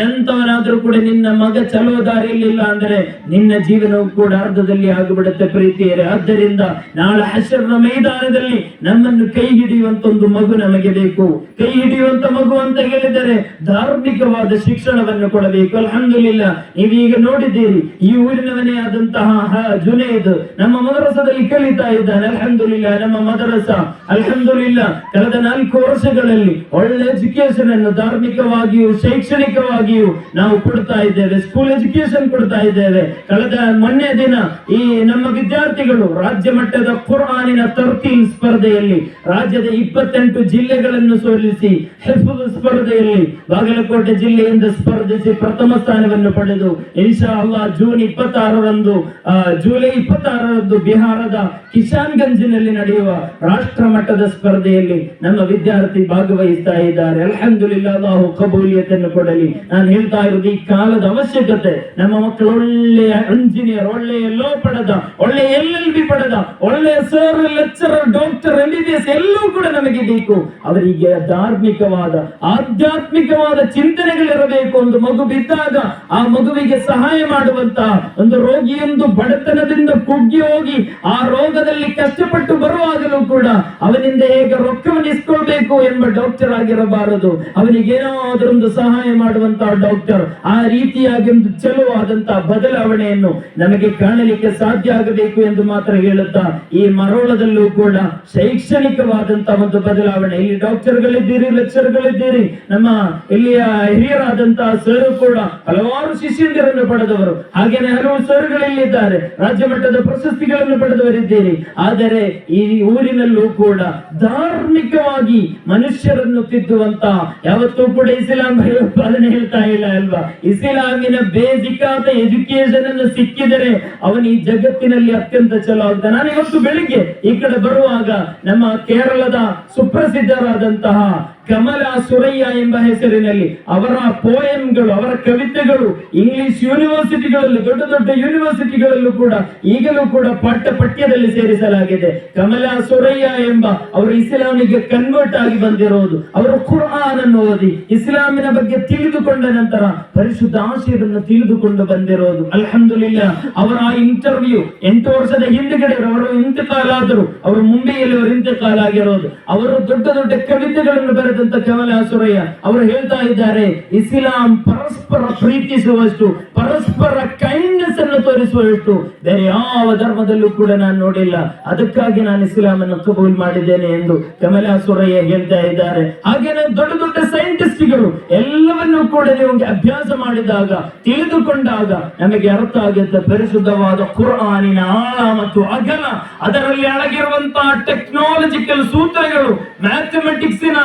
ಎಂತವನಾದ್ರೂ ಕೂಡ ನಿನ್ನ ಮಗ ಚಲೋ ದಾರಿಯಲ್ಲಿಲ್ಲ ಅಂದ್ರೆ ನಿನ್ನ ಜೀವನವು ಕೂಡ ಅರ್ಧದಲ್ಲಿ ಆಗಿಬಿಡುತ್ತೆ ಪ್ರೀತಿಯರೇ. ಆದ್ದರಿಂದ ನಾಳೆ ಹಸಿರಿನ ಮೈದಾನದಲ್ಲಿ ನಮ್ಮನ್ನು ಕೈ ಹಿಡಿಯುವಂತ ಒಂದು ಮಗು ನಮಗೆ ಬೇಕು. ಕೈ ಹಿಡಿಯುವಂತ ಮಗು ಅಂತ ಹೇಳಿದರೆ ಧಾರ್ಮಿಕವಾದ ಶಿಕ್ಷಣವನ್ನು ಕೊಡಬೇಕು. ಅಲ್ಹಮ್ದುಲಿಲ್ಲ ನೀವೀಗ ನೋಡಿದ್ದೀರಿ, ಈ ಊರಿನವನೇ ಆದಂತಹ ಜುನೇದ್ ನಮ್ಮ ಮದರಸದಲ್ಲಿ ಕಲಿತಾ ಇದ್ದಾನೆ. ಅಲ್ಹಂದುಲಿಲ್ಲ, ನಮ್ಮ ಮದರಸ. ಅಲ್ಹಂದುಲಿಲ್ಲ, ಕಳೆದ ನಾಲ್ಕು ವರ್ಷಗಳಲ್ಲಿ ಒಳ್ಳೆ ಎಜುಕೇಶನ್ ಅನ್ನು ಧಾರ್ಮಿಕವಾಗಿಯೂ ಶೈಕ್ಷಣಿಕವಾಗಿಯೂ ನಾವು ಕೊಡ್ತಾ ಇದ್ದೇವೆ ಸ್ಕೂಲ್ ಎಜುಕೇಶನ್ ಕೊಡ್ತಾ ಇದ್ದೇವೆ. ಕಳೆದ ಮೊನ್ನೆ ದಿನ ಈ ನಮ್ಮ ವಿದ್ಯಾರ್ಥಿಗಳು ರಾಜ್ಯ ಮಟ್ಟದ ಕುರ್ಆನಿನ ತರ್ತೀನ್ ಸ್ಪರ್ಧೆಯಲ್ಲಿ, ರಾಜ್ಯದ ಇಪ್ಪತ್ತೆಂಟು ಜಿಲ್ಲೆಗಳನ್ನು ಸೋಲಿಸಿ ಸ್ಪರ್ಧೆಯಲ್ಲಿ ಬಾಗಲಕೋಟೆ ಜಿಲ್ಲೆಯಿಂದ ಸ್ಪರ್ಧಿಸಿ ಪ್ರಥಮ ಸ್ಥಾನವನ್ನು ಪಡೆದು ಇನ್ಶಾ ಅಲ್ಲಾ ಜೂನ್ ಇಪ್ಪತ್ತಾರರಂದು ಜೂಲೈ ಇಪ್ಪತ್ತಾರರಂದು ಬಿಹಾರದ ಕಿಶಾನ್ಗಂಜ್ನಲ್ಲಿ ನಡೆಯುವ ರಾಷ್ಟ್ರ ಮಟ್ಟದ ಸ್ಪರ್ಧೆಯಲ್ಲಿ ನಮ್ಮ ವಿದ್ಯಾರ್ಥಿ ಭಾಗವಹಿಸ್ತಾ ಇದ್ದಾರೆ. ಅಲ್ಹಮ್ದುಲಿಲ್ಲ ಅಲ್ಲಾಹು ಕಬೂಲಿಯತನ್ನು ಕೊಡಲಿ. ನಾನು ಹೇಳ್ತಾ ಇರೋದು ಈ ಕಾಲದ ಅವಶ್ಯಕತೆ. ನಮ್ಮ ಮಕ್ಕಳು ಒಳ್ಳೆಯ ಇಂಜಿನಿಯರ್ ಒಳ್ಳೆಯ ಲೋ ಪಡೆದ, ಒಳ್ಳೆಯ ಎಲ್ ಎಲ್ ಬಿ ಪಡೆದ, ಒಳ್ಳೆಯ sir lecturer doctor M B B ಕೂಡ ನಮಗೆ ಬೇಕು. ಅವರಿಗೆ ಧಾರ್ಮಿಕವಾದ, ಆಧ್ಯಾತ್ಮಿಕವಾದ ಚಿಂತನೆಗಳಿರಬೇಕು. ಒಂದು ಮಗು ಬಿದ್ದಾಗ ಆ ಮಗುವಿಗೆ ಸಹಾಯ ಮಾಡುವಂತಹ ಒಂದು ರೋಗಿಯೊಂದು ಬಡತನದಿಂದ ಕುಗ್ಗಿ ಹೋಗಿ ಆ ರೋಗದಲ್ಲಿ ಕಷ್ಟಪಟ್ಟು ಬರುವಾಗಲೂ ಕೂಡ ಅವನಿಂದ ಹೇಗೆ ರೊಕ್ಕವನ್ನು ಇಸ್ಕೊಳ್ಬೇಕು ಎಂಬ ಡಾಕ್ಟರ್ ಆಗಿರಬಾರದು. ಅವನಿಗೆ ಏನಾದರೊಂದು ಸಹಾಯ ಮಾಡುವಂತ ಮಾಡುವಂತಹ ಡಾಕ್ಟರ್ ಆ ರೀತಿಯಾಗಿ ಒಂದು ಚಲುವಾದಂತಹ ಬದಲಾವಣೆಯನ್ನು ನಮಗೆ ಕಾಣಲಿಕ್ಕೆ ಸಾಧ್ಯ ಆಗಬೇಕು ಎಂದು ಮಾತ್ರ ಹೇಳುತ್ತಾ, ಈ ಮರೋಳದಲ್ಲೂ ಕೂಡ ಶೈಕ್ಷಣಿಕವಾದಂತಹ ಒಂದು ಬದಲಾವಣೆ. ಇಲ್ಲಿ ಡಾಕ್ಟರ್ಗಳಿದ್ದೀರಿ, ಲೆಕ್ಚರ್ಗಳಿದ್ದೀರಿ, ನಮ್ಮ ಇಲ್ಲಿಯ ಹಿರಿಯರಾದಂತಹ ಸರ್ ಕೂಡ ಹಲವಾರು ಶಿಷ್ಯಂದಿರನ್ನು ಪಡೆದವರು. ಹಾಗೆಯೇ ಹಲವು ಸರ್ಗಳಲ್ಲಿದ್ದಾರೆ ರಾಜ್ಯ ಮಟ್ಟದ ಪ್ರಶಸ್ತಿಗಳನ್ನು ಪಡೆದವರಿದ್ದೀರಿ. ಆದರೆ ಈ ಊರಿನಲ್ಲೂ ಕೂಡ ಧಾರ್ಮಿಕವಾಗಿ ಮನುಷ್ಯರನ್ನು ತಿದ್ದುವಂತ ಯಾವತ್ತೂ ಕೂಡ ಇಸ್ಲಾಂ ಭಯೋತ್ಪಾದನೆ ಹೇಳ್ತಾ ಇಲ್ಲ ಅಲ್ವಾ? ಇಸ್ಲಾಮಿನ ಬೇಸಿಕ್ ಆದ ಎಜುಕೇಶನ್ ಅನ್ನು ಸಿಕ್ಕಿದರೆ ಅವನು ಈ ಜಗತ್ತಿನಲ್ಲಿ ಅತ್ಯಂತ ಚಲೋ ಅಂತ ನಾನು ಇವತ್ತು ಬೆಳಿಗ್ಗೆ ಈ ಕಡೆ ಬರುವಾಗ ನಮ್ಮ ಕೇರಳದ ಸುಪ್ರಸಿದ್ಧರಾದಂತಹ ಕಮಲ ಸುರಯ್ಯ ಎಂಬ ಹೆಸರಿನಲ್ಲಿ ಅವರ ಪೋಯಂಗಳು ಅವರ ಕವಿತೆಗಳು ಇಂಗ್ಲಿಷ್ ಯೂನಿವರ್ಸಿಟಿಗಳಲ್ಲಿ ದೊಡ್ಡ ದೊಡ್ಡ ಯೂನಿವರ್ಸಿಟಿಗಳಲ್ಲೂ ಕೂಡ ಈಗಲೂ ಕೂಡ ಪಠ್ಯ ಪಠ್ಯದಲ್ಲಿ ಸೇರಿಸಲಾಗಿದೆ. ಕಮಲ ಸುರಯ್ಯ ಎಂಬ ಅವರು ಇಸ್ಲಾಮಿಗೆ ಕನ್ವರ್ಟ್ ಆಗಿ ಬಂದಿರೋದು. ಅವರು ಕುರ್ಆನ್ ಅನ್ನು ಓದಿ, ಇಸ್ಲಾಮಿನ ಬಗ್ಗೆ ತಿಳಿದುಕೊಂಡ ನಂತರ ಪರಿಶುದ್ಧ ಆಶಯವನ್ನು ತಿಳಿದುಕೊಂಡು ಬಂದಿರೋದು. ಅಲ್ಹಮ್ದುಲಿಲ್ಲ, ಅವರ ಇಂಟರ್ವ್ಯೂ ಎಂಟು ವರ್ಷದ ಹಿಂದೆಗಡೆ ಅವರು ಇಂತಕಾಲಾದರು, ಅವರು ಮುಂಬೈಯಲ್ಲಿ ಅವರು ಇಂತಕಾಲ ಆಗಿರೋದು. ಅವರು ದೊಡ್ಡ ದೊಡ್ಡ ಕವಿತೆಗಳನ್ನು ಬರೆದಂತ ಕಮಲ ಸುರಯ್ಯ ಅವರು ಹೇಳ್ತಾ ಇದ್ದಾರೆ, ಇಸ್ಲಾಂ ಪರಸ್ಪರ ಪ್ರೀತಿಸುವಷ್ಟು, ಪರಸ್ಪರ ಕೈಂಡ್ನೆಸ್ ಅನ್ನು ತೋರಿಸುವಷ್ಟು ಬೇರೆ ಯಾವ ಧರ್ಮದಲ್ಲೂ ಕೂಡ ನಾನು ನೋಡಿಲ್ಲ. ಅದಕ್ಕಾಗಿ ನಾನು ಇಸ್ಲಾಂ ಅನ್ನು ಕಬೂಲ್ ಮಾಡಿದ್ದೇನೆ ಎಂದು ಕಮಲ ಸುರಯ್ಯ ಹೇಳ್ತಾ ಇದ್ದಾರೆ. ಹಾಗೇನೆ ದೊಡ್ಡ ದೊಡ್ಡ ಸೈಂಟಿಸ್ಟ್ಗಳು ಎಲ್ಲವನ್ನೂ ಕೂಡ ನೀವು ಅಭ್ಯಾಸ ಮಾಡಿದಾಗ, ತಿಳಿದುಕೊಂಡಾಗ ನಮಗೆ ಅರ್ಥ ಆಗುತ್ತೆ, ಪರಿಶುದ್ಧವಾದ ಕುರಾನಿನ ಆಳ ಮತ್ತು ಅಗಲ, ಅದರಲ್ಲಿ ಅಡಗಿರುವಂತಹ ಟೆಕ್ನಾಲಜಿಕಲ್ ಸೂತ್ರಗಳು ಮ್ಯಾಥಮೆಟಿಕ್ಸಿನ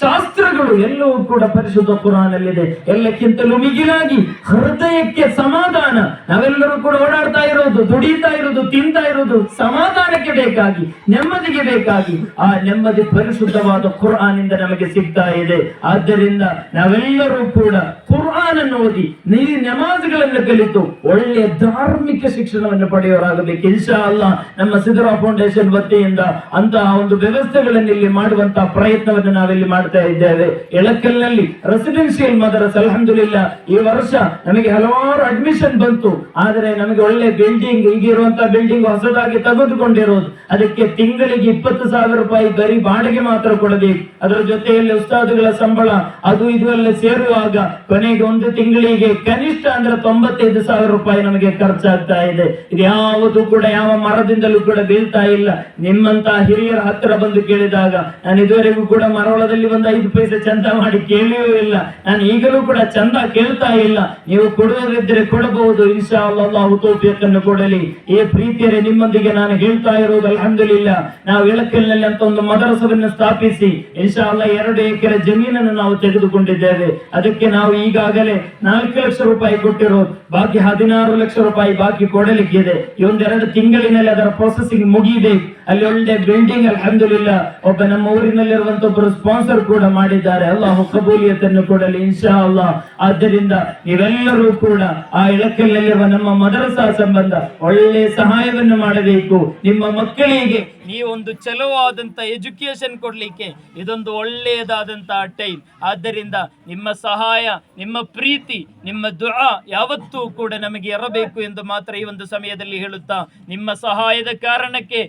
ಶಾಸ್ತ್ರಗಳು ಎಲ್ಲವೂ ಕೂಡ ಪರಿಶುದ್ಧ ಕುರಾನಲ್ಲಿದೆ. ಎಲ್ಲಕ್ಕಿಂತಲೂ ಮಿಗಿಲಾಗಿ ಹೃದಯಕ್ಕೆ ಸಮಾಧಾನ. ನಾವೆಲ್ಲರೂ ಕೂಡ ಓಡಾಡ್ತಾ ಇರೋದು, ದುಡಿತಾ ಇರೋದು, ತಿಂತಾ ಇರೋದು ಸಮಾಧಾನಕ್ಕೆ ಬೇಕಾಗಿ, ನೆಮ್ಮದಿಗೆ ಬೇಕಾಗಿ ಆ ನೆಮ್ಮದಿ ಪರಿಶುದ್ಧವಾದ ಕುರಾನಿಂದ ನಮಗೆ ಸಿಗ್ತಾ ಇದೆ. ಆದ್ದರಿಂದ ನಾವೆಲ್ಲರೂ ಕೂಡ ಕುರ್ಆನ್ ಅನ್ನು ಓದಿ ನೀ ನಮಾಜ್ಗಳನ್ನು ಕಲಿತು ಒಳ್ಳೆಯ ಧಾರ್ಮಿಕ ಶಿಕ್ಷಣವನ್ನು ಪಡೆಯೋರಾಗಬೇಕು ಇನ್ಶಾ ಅಲ್ಲ ನಮ್ಮ ಸಿದ್ದರಾ ಫೌಂಡೇಶನ್ ವತಿಯಿಂದ ಅಂತಹ ಒಂದು ವ್ಯವಸ್ಥೆಗಳನ್ನು ಇಲ್ಲಿ ಮಾಡುವಂತಹ ಪ್ರಯತ್ನವನ್ನು ನಾವಿಲ್ಲಿ ಮಾಡ್ತಾ ಇದ್ದೇವೆ. ಎಳಕಲ್ನಲ್ಲಿ ರೆಸಿಡೆನ್ಸಿಯಲ್ ಮದರಸ್, ಅಲ್ಹಮ್ದುಲಿಲ್ಲ, ಈ ವರ್ಷ ನಮಗೆ ಹಲವಾರು ಅಡ್ಮಿಷನ್ ಬಂತು. ಆದರೆ ನಮಗೆ ಒಳ್ಳೆ ಬಿಲ್ಡಿಂಗ್ ಈಗಿರುವಂತಹ ಬಿಲ್ಡಿಂಗ್ ಹೊಸದಾಗಿ ತೆಗೆದುಕೊಂಡಿರೋದು. ಅದಕ್ಕೆ ತಿಂಗಳಿಗೆ ಇಪ್ಪತ್ತು ಸಾವಿರ ರೂಪಾಯಿ ಬರೀ ಬಾಡಿಗೆ ಮಾತ್ರ ಕೊಡಬೇಕು. ಅದರ ಜೊತೆಯಲ್ಲಿ ಉಸ್ತಾದುಗಳ ಸಂಬಳ, ಅದು ಇದು ಸೇರುವಾಗ ಕೊನೆಗೆ ಒಂದು ತಿಂಗಳಿಗೆ ಕನಿಷ್ಠ ಅಂದ್ರೆ ತೊಂಬತ್ತೈದು ಸಾವಿರ ರೂಪಾಯಿ ನಮಗೆ ಖರ್ಚಾಗ್ತಾ ಇದೆ. ಇದು ಯಾವುದು ಕೂಡ, ಯಾವ ಮರದಿಂದಲೂ ಕೂಡ ಬೀಳ್ತಾ ಇಲ್ಲ. ನಿಮ್ಮಂತ ಹಿರಿಯರ ಹತ್ತಿರ ಬಂದು ಕೇಳಿದಾಗ, ನಾನು ಇದುವರೆಗೂ ಕೂಡ ಮರವಳದಲ್ಲಿ ಒಂದು ಐದು ಪೈಸೆ ಚಂದ ಮಾಡಿ ಕೇಳಿಯೂ ಇಲ್ಲ. ನಾನು ಈಗಲೂ ಕೂಡ ಚಂದ ಕೇಳ್ತಾ ಇಲ್ಲ. ನೀವು ಕೊಡುವುದಿದ್ರೆ ಕೊಡಬಹುದು. ಇನ್ಶಾ ಅಲ್ಲಾಹು ಕೊಡಲಿ. ಈ ಪ್ರೀತಿಯರೇ, ನಿಮ್ಮೊಂದಿಗೆ ನಾನು ಹೇಳ್ತಾ ಇರುವುದು ಅಲ್ಹಮ್ದುಲಿಲ್ಲ. ನಾವು ಇಳಕಲ್ನಲ್ಲಿ ಅಂತ ಒಂದು ಮದರಸವನ್ನು ಸ್ಥಾಪಿಸಿ ಇನ್ಶಾ ಎರಡು ಎಕರೆ ಜಮೀನನ್ನು ನಾವು ತೆಗೆದುಕೊಂಡಿದ್ದೇವೆ. ಅದಕ್ಕೆ ನಾವು ಈಗಾಗಲೇ ನಾಲ್ಕು ಲಕ್ಷ ರೂಪಾಯಿ ಕೊಟ್ಟಿರೋ ಬಾಕಿ ಹದಿನಾರು ಲಕ್ಷ ರೂಪಾಯಿ ಬಾಕಿ ಕೊಡಲಿಕ್ಕಿದೆ. ಒಂದೆರಡು ತಿಂಗಳಿನಲ್ಲಿ ಅದರ ಪ್ರೊಸೆಸಿಂಗ್ ಮುಗಿಬೇಕು ಅಲ್ಲಿ ಒಳ್ಳೆ ಬಿಲ್ಡಿಂಗ್ ಅಲ್ಹಮ್ದುಲಿಲ್ಲ, ಒಬ್ಬ ನಮ್ಮ ಊರಿನಲ್ಲಿರುವಂತ ಒಬ್ಬರು ಸ್ಪಾನ್ಸರ್ ಕೂಡ ಮಾಡಿದ್ದಾರೆ. ಅಲ್ಲ ಕಬೂಲಿಯತನ್ನು ಕೊಡಲಿ ಇನ್ಶಾ ಅಲ್ಲ ಆದ್ದರಿಂದ ನೀವೆಲ್ಲರೂ ಕೂಡ ಆ ಇಳಕಲ್ಲಲ್ಲಿರುವ ನಮ್ಮ ಮದರಸಾ ಸಂಬಂಧ ಒಳ್ಳೆ ಸಹಾಯವನ್ನು ಮಾಡಬೇಕು. ನಿಮ್ಮ ಮಕ್ಕಳಿಗೆ ನೀವೊಂದು ಚಲುವಾದಂತ ಎಜುಕೇಶನ್ ಕೊಡ್ಲಿಕ್ಕೆ ಇದೊಂದು ಒಳ್ಳೆಯದಾದಂತಹ ಟೈಮ್ ಆದ್ದರಿಂದ ನಿಮ್ಮ ಸಹಾಯ, ನಿಮ್ಮ ಪ್ರೀತಿ, ನಿಮ್ಮ ದುಆ ಯಾವತ್ತೂ ಕೂಡ ನಮಗೆ ಇರಬೇಕು ಎಂದು ಮಾತ್ರ ಈ ಒಂದು ಸಮಯದಲ್ಲಿ ಹೇಳುತ್ತಾ, ನಿಮ್ಮ ಸಹಾಯದ ಕಾರಣಕ್ಕೆ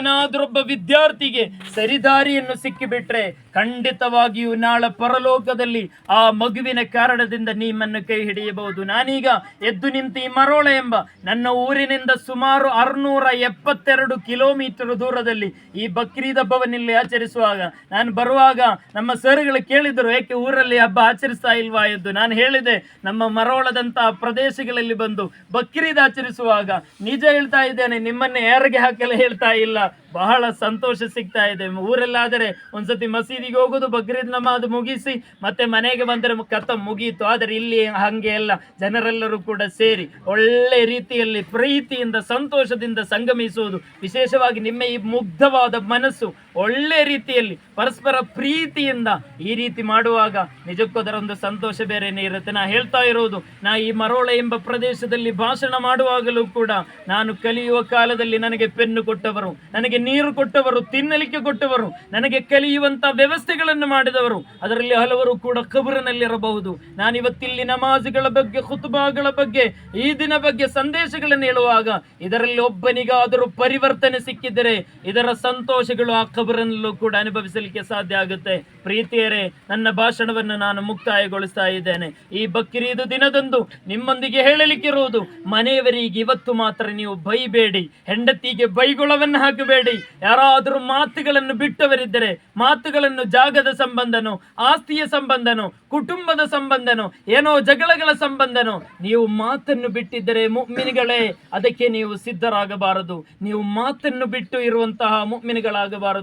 ಯಾವನಾದರೊಬ್ಬ ವಿದ್ಯಾರ್ಥಿಗೆ ಸರಿದಾರಿಯನ್ನು ಸಿಕ್ಕಿಬಿಟ್ರೆ ಖಂಡಿತವಾಗಿಯೂ ನಾಳ ಪರಲೋಕದಲ್ಲಿ ಆ ಮಗುವಿನ ಕಾರಣದಿಂದ ನಿಮ್ಮನ್ನು ಕೈ ಹಿಡಿಯಬಹುದು. ನಾನೀಗ ಎದ್ದು ನಿಂತು ಈ ಮರೋಳ ಎಂಬ ನನ್ನ ಊರಿನಿಂದ ಸುಮಾರು ಆರುನೂರ ಎಪ್ಪತ್ತೆರಡು ಕಿಲೋಮೀಟರ್ ದೂರದಲ್ಲಿ ಈ ಬಕ್ರೀದ್ ಹಬ್ಬವನ್ನಿಲ್ಲಿ ಆಚರಿಸುವಾಗ ನಾನು ಬರುವಾಗ ನಮ್ಮ ಸರ್ಗಳು ಕೇಳಿದರು, ಏಕೆ ಊರಲ್ಲಿ ಹಬ್ಬ ಆಚರಿಸ್ತಾ ಇಲ್ವಾ? ಎಂದು ನಾನು ಹೇಳಿದೆ. ನಮ್ಮ ಮರೋಳದಂತಹ ಪ್ರದೇಶಗಳಲ್ಲಿ ಬಂದು ಬಕ್ರೀದ್ ಆಚರಿಸುವಾಗ ನಿಜ ಹೇಳ್ತಾ ಇದ್ದೇನೆ, ನಿಮ್ಮನ್ನು ಯಾರಿಗೆ ಹಾಕಲು ಹೇಳ್ತಾ ಇಲ್ಲ. ಬಹಳ ಸಂತೋಷ ಸಿಗ್ತಾ ಇದೆ. ಊರಲ್ಲಾದರೆ ಒಂದ್ಸತಿ ಮಸೀದಿಗೆ ಹೋಗೋದು ಬಕ್ರೀದ್ ನಮಾಜ್ ಮುಗಿಸಿ ಮತ್ತೆ ಮನೆಗೆ ಬಂದರೆ ಕಥ ಮುಗಿಯಿತು ಆದರೆ ಇಲ್ಲಿ ಹಂಗೆ ಎಲ್ಲ ಜನರೆಲ್ಲರೂ ಕೂಡ ಸೇರಿ ಒಳ್ಳೆ ರೀತಿಯಲ್ಲಿ ಪ್ರೀತಿಯಿಂದ, ಸಂತೋಷದಿಂದ ಸಂಗಮಿಸುವುದು. ವಿಶೇಷವಾಗಿ ನಿಮ್ಮ ಈ ಮುಗ್ಧವಾದ ಮನಸ್ಸು ಒಳ್ಳೆ ರೀತಿಯಲ್ಲಿ ಪರಸ್ಪರ ಪ್ರೀತಿಯಿಂದ ಈ ರೀತಿ ಮಾಡುವಾಗ ನಿಜಕ್ಕೂ ಅದರ ಒಂದು ಸಂತೋಷ ಬೇರೆನೇ ಇರುತ್ತೆ. ನಾ ಹೇಳ್ತಾ ಇರೋದು, ನಾ ಈ ಮರೋಳ ಎಂಬ ಪ್ರದೇಶದಲ್ಲಿ ಭಾಷಣ ಮಾಡುವಾಗಲೂ ಕೂಡ ನಾನು ಕಲಿಯುವ ಕಾಲದಲ್ಲಿ ನನಗೆ ಪೆನ್ನು ಕೊಟ್ಟವರು, ನನಗೆ ನೀರು ಕೊಟ್ಟವರು, ತಿನ್ನಲಿಕ್ಕೆ ಕೊಟ್ಟವರು, ನನಗೆ ಕಲಿಯುವಂತ ವ್ಯವಸ್ಥೆಗಳನ್ನು ಮಾಡಿದವರು, ಅದರಲ್ಲಿ ಹಲವರು ಕೂಡ ಕಬರನಲ್ಲಿರಬಹುದು ನಾನಿವತ್ತಿಲ್ಲಿ ನಮಾಜ್ಗಳ ಬಗ್ಗೆ ಕುತುಬಾಗಳ ಬಗ್ಗೆ, ಈ ದಿನ ಬಗ್ಗೆ ಸಂದೇಶಗಳನ್ನು ಹೇಳುವಾಗ ಇದರಲ್ಲಿ ಒಬ್ಬನಿಗಾದರೂ ಪರಿವರ್ತನೆ ಸಿಕ್ಕಿದರೆ ಇದರ ಸಂತೋಷಗಳು ಆ ಪ್ರತಿಯೊಬ್ಬರಲ್ಲೂ ಕೂಡ ಅನುಭವಿಸಲಿಕ್ಕೆ ಸಾಧ್ಯ ಆಗುತ್ತೆ. ಪ್ರೀತಿಯರೇ, ನನ್ನ ಭಾಷಣವನ್ನು ನಾನು ಮುಕ್ತಾಯಗೊಳಿಸ್ತಾ ಇದ್ದೇನೆ. ಈ ಬಕ್ರೀದು ದಿನದಂದು ನಿಮ್ಮೊಂದಿಗೆ ಹೇಳಲಿಕ್ಕಿರುವುದು, ಮನೆಯವರಿಗೆ ಇವತ್ತು ಮಾತ್ರ ನೀವು ಬೈಬೇಡಿ, ಹೆಂಡತಿಗೆ ಬೈಗುಳವನ್ನು ಹಾಕಬೇಡಿ. ಯಾರಾದರೂ ಮಾತುಗಳನ್ನು ಬಿಟ್ಟವರಿದ್ದರೆ, ಮಾತುಗಳನ್ನು ಜಾಗದ ಸಂಬಂಧನು, ಆಸ್ತಿಯ ಸಂಬಂಧನು, ಕುಟುಂಬದ ಸಂಬಂಧನು, ಏನೋ ಜಗಳಗಳ ಸಂಬಂಧನೋ, ನೀವು ಮಾತನ್ನು ಬಿಟ್ಟಿದ್ದರೆ ಮುಮ್ಮಿನಿಗಳೇ, ಅದಕ್ಕೆ ನೀವು ಸಿದ್ಧರಾಗಬಾರದು. ನೀವು ಮಾತನ್ನು ಬಿಟ್ಟು ಇರುವಂತಹ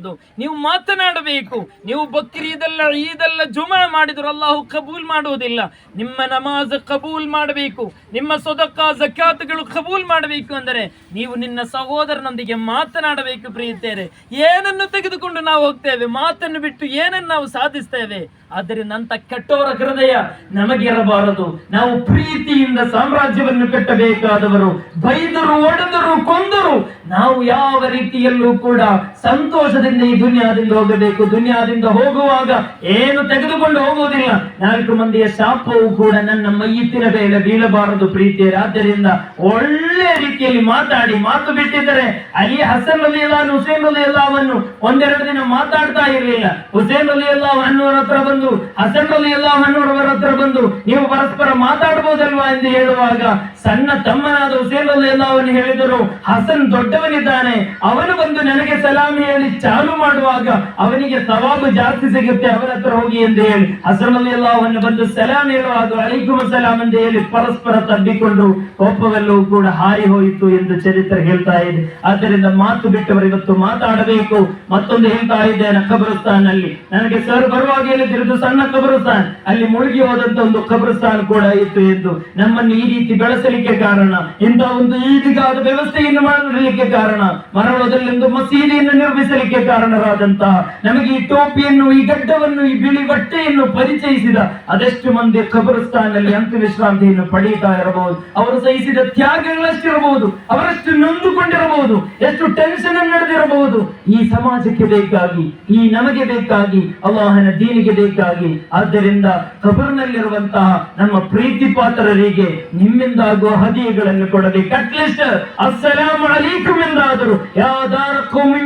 ಮುಗ್ಮಿನಿಗಳಾಗಬಾರದು ನೀವು ಮಾತನಾಡಬೇಕು. ನೀವು ಬಕ್ರೀದಲ್ಲ, ಈದೆಲ್ಲ ಜುಮಾ ಮಾಡಿದ್ರು ಅಲ್ಲಾಹು ಕಬೂಲ್ ಮಾಡುವುದಿಲ್ಲ. ನಿಮ್ಮ ನಮಾಜ್ ಕಬೂಲ್ ಮಾಡಬೇಕು. ನಿಮ್ಮ ಸೊದಕ ಜಕಾತ್ಗಳು ಕಬೂಲ್ ಮಾಡಬೇಕು ಅಂದರೆ ನೀವು ನಿನ್ನ ಸಹೋದರನೊಂದಿಗೆ ಮಾತನಾಡಬೇಕು ಪ್ರೀತಿಯರೆ ಏನನ್ನು ತೆಗೆದುಕೊಂಡು ನಾವು ಹೋಗ್ತೇವೆ? ಮಾತನ್ನು ಬಿಟ್ಟು ಏನನ್ನು ನಾವು ಸಾಧಿಸ್ತೇವೆ? ಆದ್ದರಿಂದ ಅಂತ ಕೆಟ್ಟವರ ಹೃದಯ ನಮಗಿರಬಾರದು ನಾವು ಪ್ರೀತಿಯಿಂದ ಸಾಮ್ರಾಜ್ಯವನ್ನು ಕಟ್ಟಬೇಕಾದವರು, ಬೈದರು, ಒಡೆದರು, ಕೊಂದರು, ನಾವು ಯಾವ ರೀತಿಯಲ್ಲೂ ಕೂಡ ಸಂತೋಷದಿಂದ ಈ ದುನಿಯಾದಿಂದ ಹೋಗಬೇಕು. ದುನಿಯಾದಿಂದ ಹೋಗುವಾಗ ಏನು ತೆಗೆದುಕೊಂಡು ಹೋಗುವುದಿಲ್ಲ. ನಾಲ್ಕು ಮಂದಿಯ ಶಾಪವು ಕೂಡ ನನ್ನ ಮೈಯಿತ್ತಿನ ಮೇಲೆ ಬೀಳಬಾರದು ಪ್ರೀತಿಯರ ಆದ್ದರಿಂದ ಒಳ್ಳೆ ರೀತಿಯಲ್ಲಿ ಮಾತಾಡಿ ಮಾತು ಬಿಟ್ಟಿದ್ದರೆ ಅಲ್ಲಿ ಹಸನ್ ಅಲಿ ಅಲ್ಲ ಹುಸೇನ್ ಅಲಿ ಅಲ್ಲಾವನ್ನು ಒಂದೆರಡು ದಿನ ಮಾತಾಡ್ತಾ ಇರಲಿಲ್ಲ. ಹುಸೇನ್ ಅಲಿ ಅಲ್ಲ ಅನ್ನೋರ ಹತ್ರ ಬಂದು, ಹಸನ್ ಅಲಿ ಅಲ್ಲ ಅನ್ನೋರವರ ಹತ್ರ ಬಂದು ನೀವು ಪರಸ್ಪರ ಮಾತಾಡಬಹುದಲ್ವಾ ಎಂದು ಹೇಳುವಾಗ ಸಣ್ಣ ತಮ್ಮನಾದ ಹುಸೇನ್ ಅಲಿ ಅಲ್ಲಾವನ್ನು ಹೇಳಿದರು, ಹಸನ್ ದೊಡ್ಡವನಿದ್ದಾನೆ. ಅವನು ಬಂದು ನನಗೆ ಸಲಾಮಿ ಹೇಳಿ ಮಾಡುವಾಗ ಅವನಿಗೆ ಸವಾಲು ಜಾಸ್ತಿ ಸಿಗುತ್ತೆ ಅವರ ಹತ್ರ ಹೋಗಿ ಎಂದು ಹೇಳಿ. ಹಸರಮಲ್ಲಿ ಎಲ್ಲ ಬಂದು ಸಲಾಮ್ ಹೇಳುವಾಗ ಅಲೈಕುಮ ಸಲಾಮ್ ಎಂದು ಹೇಳಿ ಪರಸ್ಪರ ತಬ್ಬಿಕೊಂಡು ಕೋಪವೆಲ್ಲವೂ ಕೂಡ ಹಾರಿ ಹೋಯಿತು ಎಂದು ಚರಿತ್ರೆ ಹೇಳ್ತಾ ಇದೆ. ಆದ್ದರಿಂದ ಮಾತು ಬಿಟ್ಟವರು ಇವತ್ತು ಮಾತಾಡಬೇಕು. ಮತ್ತೊಂದು ಹೇಳ್ತಾ ಇದ್ದೇನೆ ಕಬ್ರಸ್ತಾನ್ ಅಲ್ಲಿ ನನಗೆ ಸರ್ ಬರುವಾಗ ಹೇಳಿದಿರುವುದು ಸಣ್ಣ ಕಬ್ರಸ್ತಾನ್ ಅಲ್ಲಿ ಮುಳುಗಿ ಹೋದಂತ ಒಂದು ಕಬ್ರಸ್ತಾನ್ ಕೂಡ ಇತ್ತು ಎಂದು ನಮ್ಮನ್ನು ಈ ರೀತಿ ಬೆಳೆಸಲಿಕ್ಕೆ ಕಾರಣ. ಇಂತಹ ಒಂದು ಈದಿಗಾದ ವ್ಯವಸ್ಥೆಯನ್ನು ಮಾಡಲಿಕ್ಕೆ ಕಾರಣ. ಮರಳದಲ್ಲಿ ಒಂದು ಮಸೀದಿಯನ್ನು ನಿರ್ಮಿಸಲಿಕ್ಕೆ ಕಾರಣರಾದಂತಹ ನಮಗೆ ಈ ಟೋಪಿಯನ್ನು ಈ ಗಡ್ಡವನ್ನು, ಈ ಬಿಳಿ ಬಟ್ಟೆಯನ್ನು ಪರಿಚಯಿಸಿದ ಅದೆಷ್ಟು ಮಂದಿ ಕಬರಸ್ಥಾನಲ್ಲಿ ಅಂತ ವಿಶ್ರಾಂತಿಯನ್ನು ಪಡೆಯುತ್ತಾ ಇರಬಹುದು? ಅವರು ಸಹಿಸಿದ ತ್ಯಾಗಗಳಷ್ಟಿರಬಹುದು, ಅವರಷ್ಟು ನೊಂದುಕೊಂಡಿರಬಹುದು, ಎಷ್ಟು ಟೆನ್ಷನ್ ನಡೆದಿರಬಹುದು? ಈ ಸಮಾಜಕ್ಕೆ ಬೇಕಾಗಿ, ಈ ನಮಗೆ ಬೇಕಾಗಿ, ಅಲ್ಲಾಹನ ದೀನಿಗೆ ಬೇಕಾಗಿ, ಆದ್ದರಿಂದ ಕಬರ್ನಲ್ಲಿರುವಂತಹ ನಮ್ಮ ಪ್ರೀತಿ ಪಾತ್ರರಿಗೆ ನಿಮ್ಮಿಂದ ಆಗುವ ಹದಿಯಗಳನ್ನು ಕೊಡಬೇಕು ಅಟ್ಲೀಸ್ಟ್ ಅಸ್ಸಲಾಂ ಅಲೈಕುಂ ಎಂದಾದರೂ ಯಾದಾರ ಕೌಮಿ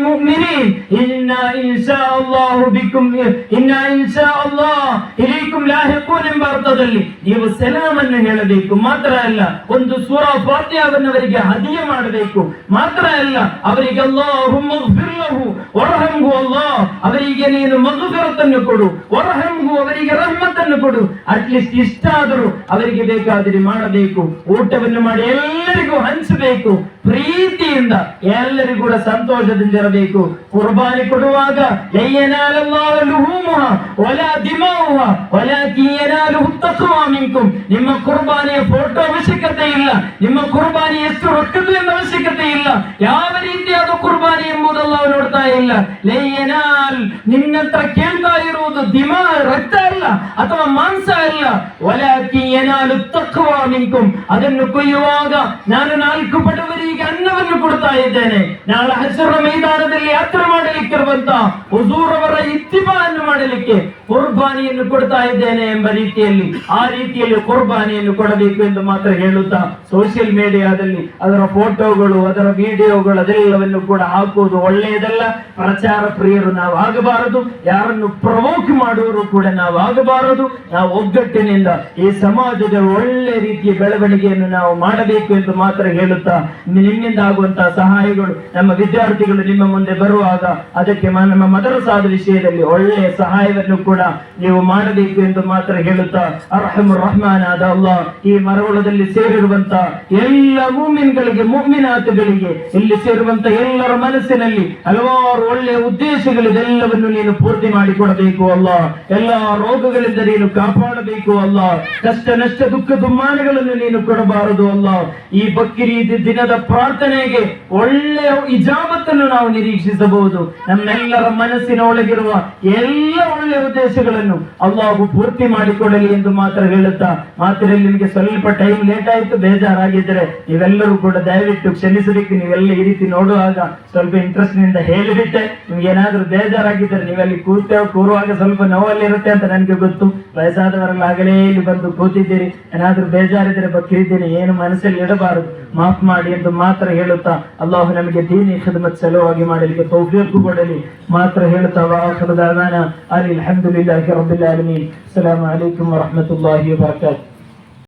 ಇನ್ನ ಇನ್ಶಾ ಅಲ್ಲಾಹು ಬಿಕುಂ ಇನ್ನ ಇನ್ಶಾ ಅಲ್ಲಾಹ್ ಇಲೈಕುಂ ಲಾಹಿಕೂನ್ ಎಂಬ ಅರ್ಥದಲ್ಲಿ ನೀವು ಸಲಾಮನ್ನು ಹೇಳಬೇಕು. ಮಾತ್ರ ಅಲ್ಲ, ಒಂದು ಸ್ವರ ಫಾತಿಹಾವನ್ನು ಅವರಿಗೆ ಹದಿಯ ಮಾಡಬೇಕು. ಮಾತ್ರ ಅಲ್ಲ, ಅವರಿಗೆ ಅಲ್ಲಾಹುಮ್ಮ ಘಫಿರ್ ಲಹು ವರ್ಹಮ್ಹು ಅಲ್ಲಾಹ್, ಅವರಿಗೆ ನೀನು ಮಗುಫಿರತನ್ನು ಕೊಡು ವರ್ಹಮ್ಹು ಅವರಿಗೆ ರಹಮತನ್ನು ಕೊಡು. ಅಟ್ಲೀಸ್ಟ್ ಇಷ್ಟಾದರೂ ಅವರಿಗೆ ಬೇಕಾದರೆ ಮಾಡಬೇಕು. ಊಟವನ್ನು ಮಾಡಿ ಎಲ್ಲರಿಗೂ ಹಂಚಬೇಕು. ಪ್ರೀತಿಯಿಂದ ಎಲ್ಲರಿಗೂ ಕೂಡ ಸಂತೋಷದಿಂದ ಇರಬೇಕು. ಕುರ್ಬಾನಿ ಕೊಡುವಾಗ ಲಯ್ಯನಾಲಲ್ಲಾಹು ಲುಹೂಮುಹ ವಲಾ ದಿಮಾವುಹ ವಲಾಕಿನ್ ಯನಾಲುಹು ತಖ್ವಾ ಮಿನ್ಕುಂ ನಿಮ್ಮ ಕುರ್ಬಾನಿಯ ಫೋಟೋ ಅವಶ್ಯಕತೆ ಇಲ್ಲ ನಿಮ್ಮ ಕುರ್ಬಾನಿ ಎಷ್ಟು ರೊಕ್ಕದ ಅವಶ್ಯಕತೆ ಇಲ್ಲ ಯಾವ ರೀತಿಯಾದ ಕುರ್ಬಾನಿ ಎಂಬುದಲ್ಲ ನಾವು ನೋಡ್ತಾ ಇಲ್ಲ ಲಯ್ಯನಾಲ್ ನಿನ್ನ ಹತ್ರ ಕೇಳ್ತಾ ಇರುವುದು ದಿಮಾ ರಕ್ತ ಅಲ್ಲ ಅಥವಾ ಮಾಂಸ ಅಲ್ಲ ವಲಾಕಿ ಯನಾಲು ತಖ್ವಾ ಮಿನ್ಕುಂ ಅದನ್ನು ಕೊಯ್ಯುವಾಗ ನಾನು ನಾಲ್ಕು ಬಡವರಿಗೆ ಅನ್ನವನ್ನು ಕೊಡ್ತಾ ಇದ್ದೇನೆ ನಾಳೆ ಹಸಿರ ಮೈದಾನದಲ್ಲಿ ಯಾತ್ರೆ ಮಾಡಲಿಕ್ಕಿರುವಂತ ಹುಜೂರವರ ಇತ್ತಿಬಾಯನ್ನು ಮಾಡಲಿಕ್ಕೆ ಕುರ್ಬಾನಿಯನ್ನು ಕೊಡ್ತಾ ಇದ್ದೇನೆ ಎಂಬ ರೀತಿಯಲ್ಲಿ ಆ ರೀತಿಯಲ್ಲಿ ಕುರ್ಬಾನಿಯನ್ನು ಕೊಡಬೇಕು ಎಂದು ಮಾತ್ರ ಹೇಳುತ್ತಾ ಸೋಷಿಯಲ್ ಮೀಡಿಯಾದಲ್ಲಿ ಅದರ ಫೋಟೋಗಳು, ಅದರ ವಿಡಿಯೋಗಳು, ಅದೆಲ್ಲವನ್ನು ಕೂಡ ಹಾಕುವುದು ಒಳ್ಳೆಯದಲ್ಲ. ಪ್ರಚಾರ ಪ್ರಿಯರು ನಾವು ಆಗಬಾರದು. ಯಾರನ್ನು ಪ್ರವೋಕ್ ಮಾಡುವರು ಕೂಡ ನಾವು ಆಗಬಾರದು. ನಾವು ಒಗ್ಗಟ್ಟಿನಿಂದ ಈ ಸಮಾಜದ ಒಳ್ಳೆ ರೀತಿಯ ಬೆಳವಣಿಗೆಯನ್ನು ನಾವು ಮಾಡಬೇಕು ಎಂದು ಮಾತ್ರ ಹೇಳುತ್ತಾ ನಿಮ್ಮಿಂದ ಆಗುವಂತಹ ಸಹಾಯಗಳು ನಮ್ಮ ವಿದ್ಯಾರ್ಥಿಗಳು ನಿಮ್ಮ ಮುಂದೆ ಬರುವಾಗ ಅದಕ್ಕೆ ನಮ್ಮ ಮದರಸಾದ ವಿಷಯದಲ್ಲಿ ಒಳ್ಳೆಯ ಸಹಾಯವನ್ನು ಕೂಡ ನೀವು ಮಾಡಬೇಕು ಎಂದು ಮಾತ್ರ ಹೇಳುತ್ತಾ ಅರ್ಹಮ್ ರಹಮಾನ್ ಆದ ಅಲ್ಲಾಹ್ ಈ ಮರವಳದಲ್ಲಿ ಸೇರಿರುವಂತ ಎಲ್ಲ ಮೂಮಿನ್ಗಳಿಗೆ ಮುಮ್ಮಿನಾಥಗಳಿಗೆ ಇಲ್ಲಿ ಸೇರುವಂತ ಎಲ್ಲರ ಮನಸ್ಸಿನಲ್ಲಿ ಹಲವಾರು ಒಳ್ಳೆಯ ಉದ್ದೇಶಗಳಿದೆಲ್ಲವನ್ನು ನೀನು ಪೂರ್ತಿ ಮಾಡಿಕೊಡಬೇಕು ಅಲ್ಲ. ಎಲ್ಲ ರೋಗಗಳಿಂದ ನೀನು ಕಾಪಾಡಬೇಕು ಅಲ್ಲ. ಕಷ್ಟ, ನಷ್ಟ, ದುಃಖ ದುಮ್ಮಾನಗಳನ್ನು ನೀನು ಕೊಡಬಾರದು ಅಲ್ಲ. ಈ ಬಕ್ಕಿರಿ ದಿನದ ಪ್ರಾರ್ಥನೆಗೆ ಒಳ್ಳೆಯ ಇಜಾಮತ್ತನ್ನು ನಾವು ನಿರೀಕ್ಷಿಸಬಹುದು. ನಮ್ಮೆಲ್ಲರ ಮನಸ್ಸಿನ ಒಳಗಿರುವ ಎಲ್ಲ ಒಳ್ಳೆಯ ಉದ್ದೇಶಗಳನ್ನು ಅಲ್ಲಾಹು ಪೂರ್ತಿ ಮಾಡಿಕೊಳ್ಳಲಿ ಎಂದು ಮಾತ್ರ ಹೇಳುತ್ತಾ ಮಾತ್ರ ನಿಮಗೆ ಸ್ವಲ್ಪ ಟೈಮ್ ಲೇಟ್ ಆಯಿತು, ಬೇಜಾರಾಗಿದ್ದರೆ ನೀವೆಲ್ಲರೂ ಕೂಡ ದಯವಿಟ್ಟು ಕ್ಷಮಿಸಬೇಕು. ನೀವೆಲ್ಲ ಈ ರೀತಿ ನೋಡುವಾಗ ಸ್ವಲ್ಪ ಇಂಟ್ರೆಸ್ಟ್ನಿಂದ ಹೇಳಿಬಿಟ್ಟೆ. ನಿಮ್ಗೆ ಏನಾದ್ರೂ ಬೇಜಾರಾಗಿದ್ದರೆ ನೀವಲ್ಲಿ ಕೂತ, ಕೂರುವಾಗ ಸ್ವಲ್ಪ ನೋವಲ್ಲಿರುತ್ತೆ ಅಂತ ನನಗೆ ಗೊತ್ತು. ವಯಸ್ಸಾದವರೆಲ್ಲ ಆಗಲೇ ಇಲ್ಲಿ ಬಂದು ಕೂತಿದ್ದೀರಿ. ಏನಾದ್ರೂ ಬೇಜಾರಿದ್ರೆ ಬಕ್ಕಿದ್ದೀನಿ ಏನು ಮನಸ್ಸಲ್ಲಿ ಇಡಬಾರದು. ಮಾಫ್ ಮಾಡಿ ಎಂದು ಮಾತ್ರ ಹೇಳುತ್ತಾ, ಅಲ್ಲಾಹು ನಮಗೆ ದೀನಿ ಖಿದ್ಮತ್ ಸಲುವಾಗಿ ಮಾಡಲಿಕ್ಕೆ ತೌಫೀಕು ಕೊಡಲಿ ಮಾತ್ರ ಹೇಳುತ್ತಾ ವಾಖಿರು ದಾವಾನ ಅಲಿ ಅಲ್ಹಮ್ದುಲಿಲ್ಲಾಹಿ ರಬ್ಬಿಲ್ ಆಲಮೀನ್ ಅಸ್ಸಲಾಮು ಅಲೈಕುಂ ವರಹಮತುಲ್ಲಾಹಿ ವಬರಕಾತುಹು